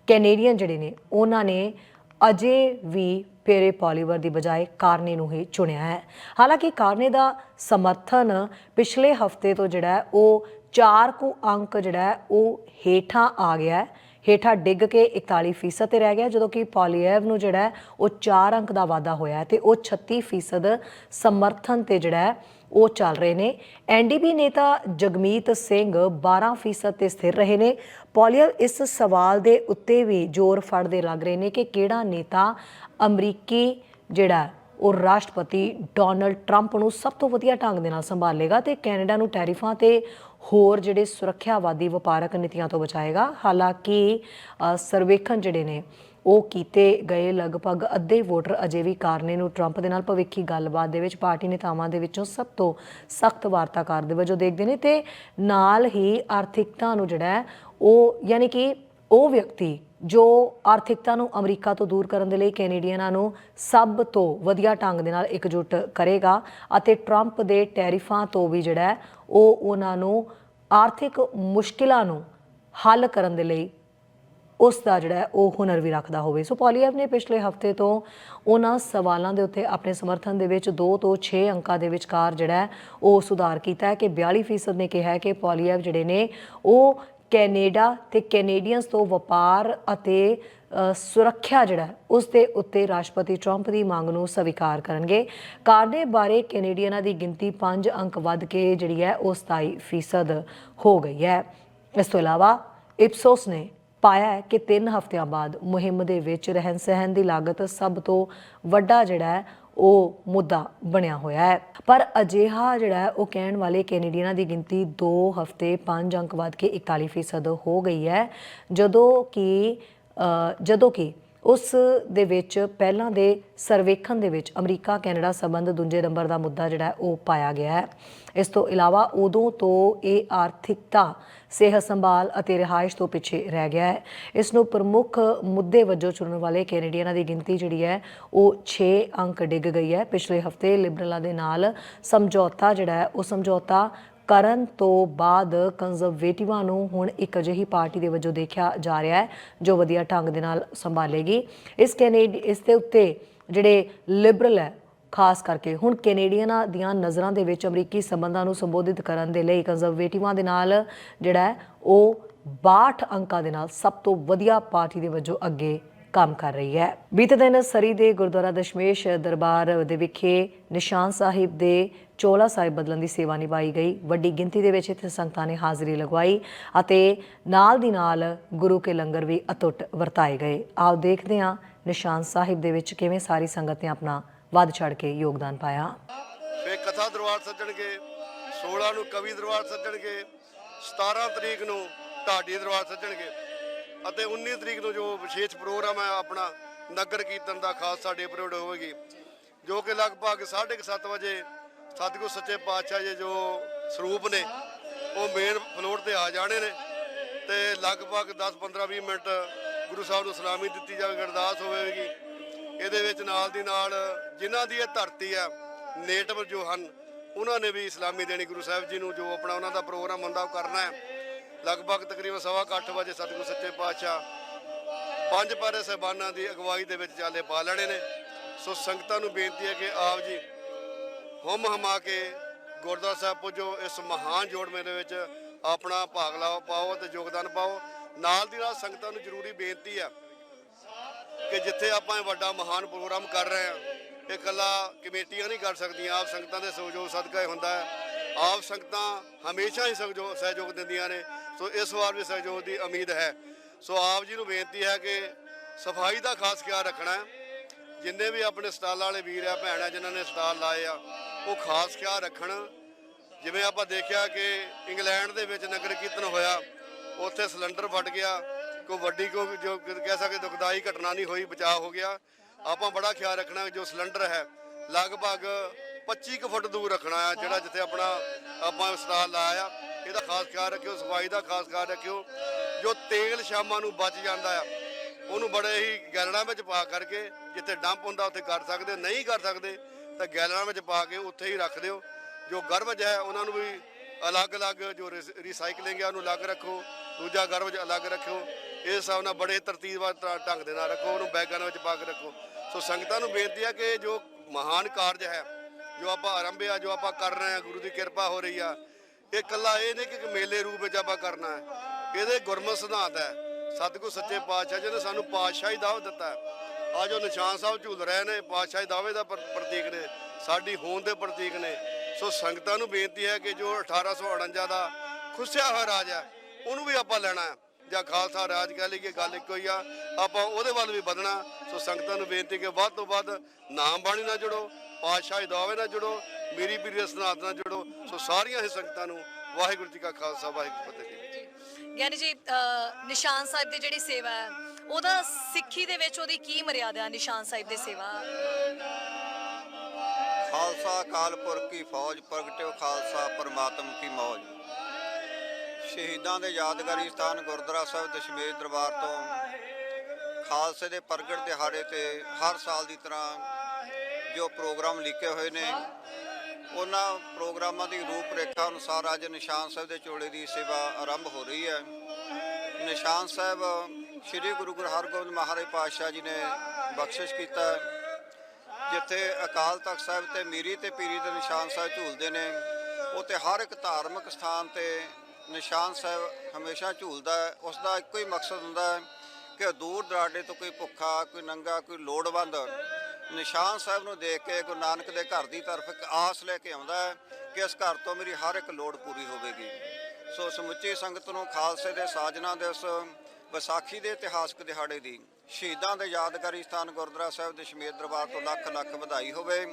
ਕੈਨੇਡੀਅਨ ਜਿਹੜੇ ਨੇ, ਉਹਨਾਂ ਨੇ ਅਜੇ ਵੀ ਪੇਰੇ ਪੋਲੀਵਰ ਦੀ ਬਜਾਏ ਕਾਰਨੇ ਨੂੰ ਹੀ ਚੁਣਿਆ ਹੈ। ਹਾਲਾਂਕਿ ਕਾਰਨੇ ਦਾ ਸਮਰਥਨ ਪਿਛਲੇ ਹਫ਼ਤੇ ਤੋਂ ਜਿਹੜਾ ਉਹ 4 ਕੁ ਅੰਕ ਜਿਹੜਾ ਉਹ ਹੇਠਾਂ ਆ ਗਿਆ ਹੈ। ਹੇਠਾਂ ਡਿੱਗ ਕੇ 41% ਤੇ ਰਹਿ ਗਿਆ, ਜਦੋਂ ਕਿ ਪੋਲੀਐਵ ਨੂੰ ਜਿਹੜਾ ਉਹ 4 ਅੰਕ ਦਾ ਵਾਧਾ ਹੋਇਆ ਹੈ ਤੇ ਉਹ 36% ਸਮਰਥਨ ਤੇ ਜਿਹੜਾ ਉਹ ਚੱਲ ਰਹੇ ਨੇ। ਐਨਡੀਪੀ ਨੇਤਾ ਜਗਮੀਤ ਸਿੰਘ 12% ਤੇ ਸਥਿਰ ਰਹੇ ਨੇ। ਪੋਲੀਅਰ ਇਸ ਸਵਾਲ ਦੇ ਉੱਤੇ ਵੀ ਜ਼ੋਰ ਫੜਦੇ ਲੱਗ ਰਹੇ ਨੇ ਕਿ ਕਿਹੜਾ ਨੇਤਾ ਅਮਰੀਕੀ ਜਿਹੜਾ ਉਹ ਰਾਸ਼ਟਰਪਤੀ ਡੋਨਲਡ ਟਰੰਪ ਨੂੰ ਸਭ ਤੋਂ ਵਧੀਆ ਢੰਗ ਦੇ ਨਾਲ ਸੰਭਾਲੇਗਾ ਤੇ ਕੈਨੇਡਾ ਨੂੰ ਟੈਰਿਫਾਂ ਤੇ ਹੋਰ ਜਿਹੜੇ ਸੁਰੱਖਿਆਵਾਦੀ ਵਪਾਰਕ ਨੀਤੀਆਂ ਤੋਂ ਬਚਾਏਗਾ। ਹਾਲਾਂਕਿ ਸਰਵੇਖਣ ਜਿਹੜੇ ਨੇ, ਉਹ ਕੀਤੇ ਗਏ ਲਗਭਗ ਅੱਧੇ ਵੋਟਰ ਅਜੇ ਵੀ ਕਾਰਨੇ ਨੂੰ ਟਰੰਪ ਦੇ ਨਾਲ ਭਵਿੱਖੀ ਗੱਲਬਾਤ ਦੇ ਵਿੱਚ ਪਾਰਟੀ ਨੇਤਾਵਾਂ ਦੇ ਵਿੱਚੋਂ ਸਭ ਤੋਂ ਸਖਤ ਵਾਰਤਾਕਾਰ ਦੇ ਵਜੋਂ ਦੇਖਦੇ ਨੇ ਤੇ ਨਾਲ ਹੀ ਆਰਥਿਕਤਾ ਨੂੰ ਜਿਹੜਾ ਉਹ ਯਾਨੀ ਕਿ ਉਹ ਵਿਅਕਤੀ ਜੋ ਆਰਥਿਕਤਾ ਨੂੰ ਅਮਰੀਕਾ ਤੋਂ ਦੂਰ ਕਰਨ ਦੇ ਲਈ ਕੈਨੇਡੀਅਨਾਂ ਨੂੰ ਸਭ ਤੋਂ ਵਧੀਆ ਢੰਗ ਦੇ ਨਾਲ ਇਕਜੁੱਟ ਕਰੇਗਾ ਅਤੇ ਟਰੰਪ ਦੇ ਟੈਰਿਫਾਂ ਤੋਂ ਵੀ ਜਿਹੜਾ ਉਹ ਉਹਨਾਂ ਨੂੰ ਆਰਥਿਕ ਮੁਸ਼ਕਿਲਾਂ ਨੂੰ ਹੱਲ ਕਰਨ ਦੇ ਲਈ ਉਸ ਦਾ ਜਿਹੜਾ ਉਹ ਹੁਨਰ ਵੀ ਰੱਖਦਾ ਹੋਵੇ। ਸੋ ਪੋਲੀਐਵ ਨੇ ਪਿਛਲੇ ਹਫ਼ਤੇ ਤੋਂ ਉਹਨਾਂ ਸਵਾਲਾਂ ਦੇ ਉੱਤੇ ਆਪਣੇ ਸਮਰਥਨ ਦੇ ਵਿੱਚ 2 ਤੋਂ 6 ਅੰਕਾਂ ਦੇ ਵਿਚਕਾਰ ਜਿਹੜਾ ਉਹ ਸੁਧਾਰ ਕੀਤਾ ਹੈ ਕਿ 42% ਨੇ ਕਿਹਾ ਹੈ ਕਿ ਪੋਲੀਐਵ ਜਿਹੜੇ ਨੇ, ਉਹ ਕੈਨੇਡਾ ਤੇ ਕੈਨੇਡੀਅਨਸ ਤੋਂ ਵਪਾਰ ਅਤੇ ਸੁਰੱਖਿਆ ਜਿਹੜਾ ਉਸ ਦੇ ਉੱਤੇ ਰਾਸ਼ਟਰਪਤੀ ਟਰੰਪ ਦੀ ਮੰਗ ਨੂੰ ਸਵੀਕਾਰ ਕਰਨਗੇ। ਕਾਰਡੇ ਬਾਰੇ ਕੈਨੇਡੀਅਨਾਂ ਦੀ ਗਿਣਤੀ 5 ਅੰਕ ਵੱਧ ਕੇ ਜਿਹੜੀ ਹੈ, ਉਹ 27% ਹੋ ਗਈ ਹੈ। ਇਸ ਤੋਂ ਇਲਾਵਾ ਇਪਸੋਸ ਨੇ ਪਾਇਆ ਹੈ ਕਿ 3 ਹਫ਼ਤਿਆਂ ਬਾਅਦ ਮੁਹਿੰਮ ਦੇ ਵਿੱਚ ਰਹਿਣ ਸਹਿਣ ਦੀ ਲਾਗਤ ਸਭ ਤੋਂ ਵੱਡਾ ਜਿਹੜਾ ਹੈ ਉਹ ਮੁੱਦਾ ਬਣਿਆ ਹੋਇਆ ਹੈ। ਪਰ ਅਜਿਹਾ ਜਿਹੜਾ ਉਹ ਕਹਿਣ ਵਾਲੇ ਕੈਨੇਡੀਅਨਾਂ ਦੀ ਗਿਣਤੀ 2 ਹਫ਼ਤੇ 5 ਅੰਕ ਵੱਧ ਕੇ 41% ਹੋ ਗਈ ਹੈ। ਜਦੋਂ ਕਿ ਜਦੋਂ ਕਿ ਉਸ ਦੇ ਵਿੱਚ ਪਹਿਲਾਂ ਦੇ ਸਰਵੇਖਣ ਦੇ ਵਿੱਚ ਅਮਰੀਕਾ, ਕੈਨੇਡਾ ਸੰਬੰਧ ਦੂਜੇ ਨੰਬਰ ਦਾ ਮੁੱਦਾ ਜਿਹੜਾ ਉਹ ਪਾਇਆ ਗਿਆ ਹੈ। ਇਸ ਤੋਂ ਇਲਾਵਾ ਉਦੋਂ ਤੋਂ ਇਹ ਆਰਥਿਕਤਾ, ਸਿਹਤ ਸੰਭਾਲ ਅਤੇ ਰਿਹਾਇਸ਼ ਤੋਂ ਪਿੱਛੇ ਰਹਿ ਗਿਆ ਹੈ। ਇਸ ਨੂੰ ਪ੍ਰਮੁੱਖ ਮੁੱਦੇ ਵਜੋਂ ਚੁਣਨ ਵਾਲੇ ਕੈਨੇਡੀਅਨਾਂ ਦੀ ਗਿਣਤੀ ਜਿਹੜੀ ਹੈ, ਉਹ 6 ਅੰਕ ਡਿੱਗ ਗਈ ਹੈ। ਪਿਛਲੇ ਹਫ਼ਤੇ ਲਿਬਰਲਾਂ ਦੇ ਨਾਲ ਸਮਝੌਤਾ ਜਿਹੜਾ ਹੈ, ਉਹ ਸਮਝੌਤਾ ਕਰਨ ਤੋਂ ਬਾਅਦ ਕੰਜ਼ਰਵੇਟਿਵਾਂ ਨੂੰ ਹੁਣ ਇੱਕ ਅਜਿਹੀ ਪਾਰਟੀ ਦੇ ਵਜੋਂ ਦੇਖਿਆ ਜਾ ਰਿਹਾ ਹੈ, ਜੋ ਵਧੀਆ ਢੰਗ ਦੇ ਨਾਲ ਸੰਭਾਲੇਗੀ। ਇਸ ਕੈਨੇਡੀ, ਇਸ ਦੇ ਉੱਤੇ ਜਿਹੜੇ ਲਿਬਰਲ ਹੈ, ਖਾਸ ਕਰਕੇ ਹੁਣ ਕੈਨੇਡੀਅਨਾਂ ਦੀਆਂ ਨਜ਼ਰਾਂ ਦੇ ਵਿੱਚ ਅਮਰੀਕੀ ਸੰਬੰਧਾਂ ਨੂੰ ਸੰਬੋਧਿਤ ਕਰਨ ਦੇ ਲਈ ਕੰਜ਼ਰਵੇਟਿਵਾਂ ਦੇ ਨਾਲ ਜਿਹੜਾ ਉਹ 62 ਅੰਕਾਂ ਦੇ ਨਾਲ ਸਭ ਤੋਂ ਵਧੀਆ ਪਾਰਟੀ ਦੇ ਵਜੋਂ ਅੱਗੇ ਕੰਮ ਕਰ ਰਹੀ ਹੈ। ਬੀਤੇ ਦਿਨ ਸਰੀ ਦੇ ਗੁਰਦੁਆਰਾ ਦਸ਼ਮੇਸ਼ ਦਰਬਾਰ ਦੇ ਵਿਖੇ ਨਿਸ਼ਾਨ ਸਾਹਿਬ ਦੇ ਚੋਲਾ ਸਾਹਿਬ ਬਦਲਣ ਦੀ ਸੇਵਾ ਨਿਭਾਈ ਗਈ। ਵੱਡੀ ਗਿਣਤੀ ਦੇ ਵਿੱਚ ਇੱਥੇ ਸੰਗਤਾਂ ਨੇ ਹਾਜ਼ਰੀ ਲਗਵਾਈ ਅਤੇ ਨਾਲ ਦੀ ਨਾਲ ਗੁਰੂ ਕੇ ਲੰਗਰ ਵੀ ਅਟੁੱਟ ਵਰਤਾਏ ਗਏ। ਆਓ ਦੇਖਦੇ ਹਾਂ ਨਿਸ਼ਾਨ ਸਾਹਿਬ ਦੇ ਵਿੱਚ ਕਿਵੇਂ ਸਾਰੀ ਸੰਗਤ ਨੇ ਆਪਣਾ ਵੱਧ ਚੜ ਕੇ ਯੋਗਦਾਨ ਪਾਇਆ। ਫੇ ਕਥਾ ਦਰਬਾਰ ਸੱਜਣਗੇ 16 ਨੂੰ ਕਵੀ ਦਰਬਾਰ ਸੱਜਣਗੇ 17 ਤਰੀਕ ਨੂੰ ਢਾਡੀ ਦਰਬਾਰ ਸੱਜਣਗੇ। ਅਤੇ 19 ਤਰੀਕ ਨੂੰ ਜੋ ਵਿਸ਼ੇਸ਼ ਪ੍ਰੋਗਰਾਮ ਹੈ ਆਪਣਾ ਨਗਰ ਕੀਰਤਨ ਦਾ ਖਾਸ ਸਾਡੇ ਪ੍ਰੋਡ ਹੋਵੇਗੀ, ਜੋ ਕਿ ਲਗਭਗ 7:30 ਵਜੇ ਸਤਿਗੁਰ ਸੱਚੇ ਪਾਤਸ਼ਾਹ ਜੀ ਜੋ ਸਰੂਪ ਨੇ, ਉਹ ਮੇਨ ਫਲੋਰ ਤੇ ਆ ਜਾਣੇ ਨੇ ਤੇ ਲਗਭਗ 10-15-20 ਮਿੰਟ ਗੁਰੂ ਸਾਹਿਬ ਨੂੰ ਸਲਾਮੀ ਦਿੱਤੀ ਜਾਵੇਗੀ ਅਰਦਾਸ ਹੋਵੇਗੀ। ਇਹਦੇ ਵਿੱਚ ਨਾਲ ਦੀ ਨਾਲ ਜਿਨ੍ਹਾਂ ਦੀ ਇਹ ਧਰਤੀ ਹੈ ਨੇਟਵ ਜੋ ਹਨ, ਉਹਨਾਂ ਨੇ ਵੀ ਸਲਾਮੀ ਦੇਣੀ ਗੁਰੂ ਸਾਹਿਬ ਜੀ ਨੂੰ ਜੋ ਆਪਣਾ ਉਹਨਾਂ ਦਾ ਪ੍ਰੋਗਰਾਮ ਹੁੰਦਾ ਉਹ ਕਰਨਾ ਹੈ। ਲਗਭਗ ਤਕਰੀਬਨ ਸਵਾ ਕੁ ਅੱਠ ਵਜੇ ਸਤਿਗੁਰ ਸੱਚੇ ਪਾਤਸ਼ਾਹ ਪੰਜ ਪਾਰੇ ਸਹਿਬਾਨਾਂ ਦੀ ਅਗਵਾਈ ਦੇ ਵਿੱਚ ਚਾਲੇ ਪਾ ਲੈਣੇ ਨੇ। ਸੋ ਸੰਗਤਾਂ ਨੂੰ ਬੇਨਤੀ ਹੈ ਕਿ ਆਪ ਜੀ ਹੁਮ ਹਮਾ ਕੇ ਗੁਰਦੁਆਰਾ ਸਾਹਿਬ ਪੁੱਜੋ। ਇਸ ਮਹਾਨ ਜੋੜ ਮੇਲੇ ਵਿੱਚ ਆਪਣਾ ਭਾਗ ਲਾਓ, ਪਾਓ ਤੇ ਯੋਗਦਾਨ ਪਾਓ। ਨਾਲ ਦੀ ਨਾਲ ਸੰਗਤਾਂ ਨੂੰ ਜ਼ਰੂਰੀ ਬੇਨਤੀ ਹੈ ਕਿ ਜਿੱਥੇ ਆਪਾਂ ਇਹ ਵੱਡਾ ਮਹਾਨ ਪ੍ਰੋਗਰਾਮ ਕਰ ਰਹੇ ਹਾਂ, ਇਹ ਇਕੱਲਾ ਕਮੇਟੀਆਂ ਨਹੀਂ ਕਰ ਸਕਦੀਆਂ। ਆਪ ਸੰਗਤਾਂ ਦੇ ਸਹਿਯੋਗ ਸਦਕਾ ਹੀ ਹੁੰਦਾ ਹੈ। ਆਪ ਸੰਗਤਾਂ ਹਮੇਸ਼ਾ ਹੀ ਸਹਿਯੋਗ ਸਹਿਯੋਗ ਦਿੰਦੀਆਂ ਨੇ। ਸੋ ਇਸ ਵਾਰ ਵੀ ਸਹਿਯੋਗ ਦੀ ਉਮੀਦ ਹੈ। ਸੋ ਆਪ ਜੀ ਨੂੰ ਬੇਨਤੀ ਹੈ ਕਿ ਸਫ਼ਾਈ ਦਾ ਖਾਸ ਖਿਆਲ ਰੱਖਣਾ ਜਿੰਨੇ ਵੀ ਆਪਣੇ ਸਟਾਲ ਵਾਲੇ ਵੀਰ ਆ, ਭੈਣ ਆ, ਜਿਨ੍ਹਾਂ ਨੇ ਸਟਾਲ ਲਾਏ ਆ, ਉਹ ਖਾਸ ਖਿਆਲ ਰੱਖਣ। ਜਿਵੇਂ ਆਪਾਂ ਦੇਖਿਆ ਕਿ ਇੰਗਲੈਂਡ ਦੇ ਵਿੱਚ ਨਗਰ ਕੀਰਤਨ ਹੋਇਆ, ਉੱਥੇ ਸਿਲੰਡਰ ਫਟ ਗਿਆ। ਕੋਈ ਵੱਡੀ ਕੋਈ ਜੋ ਕਹਿ ਸਕਦੇ, ਦੁਖਦਾਈ ਘਟਨਾ ਨਹੀਂ ਹੋਈ, ਬਚਾਅ ਹੋ ਗਿਆ। ਆਪਾਂ ਬੜਾ ਖਿਆਲ ਰੱਖਣਾ ਜੋ ਸਿਲੰਡਰ ਹੈ, ਲਗਭਗ 25 ਕੁ ਫੁੱਟ ਦੂਰ ਰੱਖਣਾ ਆ, ਜਿਹੜਾ ਜਿੱਥੇ ਆਪਣਾ ਆਪਾਂ ਸਟਾਲ ਲਾਇਆ ਆ। ਇਹਦਾ ਖਾਸ ਖਿਆਲ ਰੱਖਿਓ, ਸਫ਼ਾਈ ਦਾ ਖਾਸ ਖਿਆਲ ਰੱਖਿਓ। ਜੋ ਤੇਲ ਸ਼ਾਮਾਂ ਨੂੰ ਬਚ ਜਾਂਦਾ ਆ, ਉਹਨੂੰ ਬੜੇ ਹੀ ਗੈਲਣਾ ਵਿੱਚ ਪਾ ਕਰਕੇ ਜਿੱਥੇ ਡੰਪ ਹੁੰਦਾ, ਉੱਥੇ ਕਰ ਸਕਦੇ, ਨਹੀਂ ਕਰ ਸਕਦੇ, ਤਾਂ ਗੈਲਣਾ ਵਿੱਚ ਪਾ ਕੇ ਉੱਥੇ ਹੀ ਰੱਖ ਦਿਓ। ਜੋ ਗਰਬਜ ਹੈ, ਉਹਨਾਂ ਨੂੰ ਵੀ ਅਲੱਗ-ਅਲੱਗ ਜੋ ਰੀਸਾਈਕਲਿੰਗ ਹੈ ਉਹਨੂੰ ਅਲੱਗ ਰੱਖੋ। ਦੂਜਾ ਗਰਬਜ ਅਲੱਗ ਰੱਖਿਓ। ਇਸ ਹਿਸਾਬ ਨਾਲ ਬੜੇ ਤਰਤੀਬਵਾਰ ਢੰਗ ਦੇ ਨਾਲ ਰੱਖੋ, ਉਹਨੂੰ ਬੈਗਾਂ ਵਿੱਚ ਪਾ ਕੇ ਰੱਖੋ। ਸੋ ਸੰਗਤਾਂ ਨੂੰ ਬੇਨਤੀ ਹੈ ਕਿ ਜੋ ਮਹਾਨ ਕਾਰਜ ਹੈ ਜੋ ਆਪਾਂ ਆਰੰਭਿਆ ਜੋ ਆਪਾਂ ਕਰ ਰਹੇ ਹਾਂ ਗੁਰੂ ਦੀ ਕਿਰਪਾ ਹੋ ਰਹੀ ਆ। ਇਹ ਇਕੱਲਾ ਇਹ ਨਹੀਂ ਕਿ ਇੱਕ ਮੇਲੇ ਰੂਪ ਵਿੱਚ ਆਪਾਂ ਕਰਨਾ ਹੈ। ਇਹਦੇ ਗੁਰਮਤ ਸਿਧਾਂਤ ਹੈ। ਸਤਿਗੁਰ ਸੱਚੇ ਪਾਤਸ਼ਾਹ ਜੀ ਨੇ ਸਾਨੂੰ ਪਾਤਸ਼ਾਹੀ ਦਾਅਵਾ ਦਿੱਤਾ ਹੈ। ਆ ਜੋ ਨਿਸ਼ਾਨ ਸਾਹਿਬ ਝੂਲ ਰਹੇ ਨੇ, ਪਾਤਸ਼ਾਹੀ ਦਾਅਵੇ ਦਾ ਪ੍ਰਤੀਕ ਨੇ, ਸਾਡੀ ਹੋਂਦ ਦੇ ਪ੍ਰਤੀਕ ਨੇ। ਸੋ ਸੰਗਤਾਂ ਨੂੰ ਬੇਨਤੀ ਹੈ ਕਿ ਜੋ 1849 ਦਾ ਖੁੱਸਿਆ ਹੋਇਆ ਰਾਜ ਹੈ, ਉਹਨੂੰ ਵੀ ਆਪਾਂ ਲੈਣਾ ਹੈ। ਜਾਂ ਖਾਲਸਾ ਰਾਜ ਕਹਿ ਲਈਏ ਗੱਲ ਇੱਕੋ ਹੀ ਆ, ਆਪਾਂ ਉਹਦੇ ਵੱਲ ਵੀ ਵਧਣਾ। ਸੋ ਸੰਗਤਾਂ ਨੂੰ ਬੇਨਤੀ ਕਿ ਵੱਧ ਤੋਂ ਵੱਧ ਨਾਮ ਬਾਣੀ ਨਾਲ ਜੁੜੋ ਪਾਤਸ਼ਾਹੀ ਦਾਅਵੇ ਨਾਲ ਜੁੜੋ ਮੇਰੀ ਪੀਰੀ ਸਨਾਤ ਨਾਲ ਜੁੜੋ ਸੋ ਸਾਰੀਆਂ ਹੀ ਸੰਗਤਾਂ ਨੂੰ ਵਾਹਿਗੁਰੂ ਜੀ ਕਾ ਖਾਲਸਾ ਵਾਹਿਗੁਰੂ ਜੀ ਕੀ ਫਤਿਹ। ਜੀ। ਗਿਆਨੀ ਜੀ ਨਿਸ਼ਾਨ ਸਾਹਿਬ ਦੀ ਜਿਹੜੀ ਸੇਵਾ ਹੈ ਉਹਦਾ ਸਿੱਖੀ ਦੇ ਵਿੱਚ ਉਹਦੀ ਕੀ ਮਰਿਆਦਾ ਹੈ ਨਿਸ਼ਾਨ ਸਾਹਿਬ ਦੀ ਸੇਵਾ? ਖਾਲਸਾ ਕਾਲ ਪੁਰਖ ਕੀ ਫੌਜ ਪ੍ਰਗਟਿਓ ਖਾਲਸਾ ਪਰਮਾਤਮ ਕੀ ਮੌਜ। ਸ਼ਹੀਦਾਂ ਦੇ ਯਾਦਗਾਰੀ ਸਥਾਨ ਗੁਰਦੁਆਰਾ ਸਾਹਿਬ ਦਸ਼ਮੇਸ਼ ਦਰਬਾਰ ਤੋਂ ਖਾਲਸੇ ਦੇ ਪ੍ਰਗਟ ਦਿਹਾੜੇ ਤੇ ਹਰ ਸਾਲ ਦੀ ਤਰ੍ਹਾਂ ਜੋ ਪ੍ਰੋਗਰਾਮ ਲਿਖੇ ਹੋਏ ਨੇ, ਉਹਨਾਂ ਪ੍ਰੋਗਰਾਮਾਂ ਦੀ ਰੂਪਰੇਖਾ ਅਨੁਸਾਰ ਅੱਜ ਨਿਸ਼ਾਨ ਸਾਹਿਬ ਦੇ ਚੋਲੇ ਦੀ ਸੇਵਾ ਆਰੰਭ ਹੋ ਰਹੀ ਹੈ। ਨਿਸ਼ਾਨ ਸਾਹਿਬ ਸ੍ਰੀ ਗੁਰੂ ਗੁਰੂ ਹਰਗੋਬਿੰਦ ਮਹਾਰਾਜ ਪਾਤਸ਼ਾਹ ਜੀ ਨੇ ਬਖਸ਼ਿਸ਼ ਕੀਤਾ ਜਿੱਥੇ ਅਕਾਲ ਤਖਤ ਸਾਹਿਬ ਤੇ ਮੀਰੀ ਤੇ ਪੀਰੀ ਦੇ ਨਿਸ਼ਾਨ ਸਾਹਿਬ ਝੂਲਦੇ ਨੇ, ਉੱਥੇ ਹਰ ਇੱਕ ਧਾਰਮਿਕ ਸਥਾਨ ਤੇ ਨਿਸ਼ਾਨ ਸਾਹਿਬ ਹਮੇਸ਼ਾ ਝੂਲਦਾ ਹੈ। ਉਸ ਦਾ ਇੱਕੋ ਹੀ ਮਕਸਦ ਹੁੰਦਾ ਹੈ ਕਿ ਦੂਰ ਦਰਾਡੇ ਤੋਂ ਕੋਈ ਭੁੱਖਾ, ਕੋਈ ਨੰਗਾ, ਕੋਈ ਲੋੜਵੰਦ ਨਿਸ਼ਾਨ ਸਾਹਿਬ ਨੂੰ ਦੇਖ ਕੇ ਗੁਰੂ ਨਾਨਕ ਦੇ ਘਰ ਦੀ ਤਰਫ ਇੱਕ ਆਸ ਲੈ ਕੇ ਆਉਂਦਾ ਹੈ ਕਿ ਇਸ ਘਰ ਤੋਂ ਮੇਰੀ ਹਰ ਇੱਕ ਲੋੜ ਪੂਰੀ ਹੋਵੇਗੀ। ਸੋ ਸਮੁੱਚੀ ਸੰਗਤ ਨੂੰ ਖਾਲਸੇ ਦੇ ਸਾਜਨਾ ਦਿਵਸ ਵਿਸਾਖੀ ਦੇ ਇਤਿਹਾਸਕ ਦਿਹਾੜੇ ਦੀ, ਸ਼ਹੀਦਾਂ ਦੇ ਯਾਦਗਾਰੀ ਸਥਾਨ ਗੁਰਦੁਆਰਾ ਸਾਹਿਬ ਦੇ ਸ਼ਮੇਰ ਦਰਬਾਰ ਤੋਂ ਲੱਖ ਲੱਖ ਵਧਾਈ ਹੋਵੇ।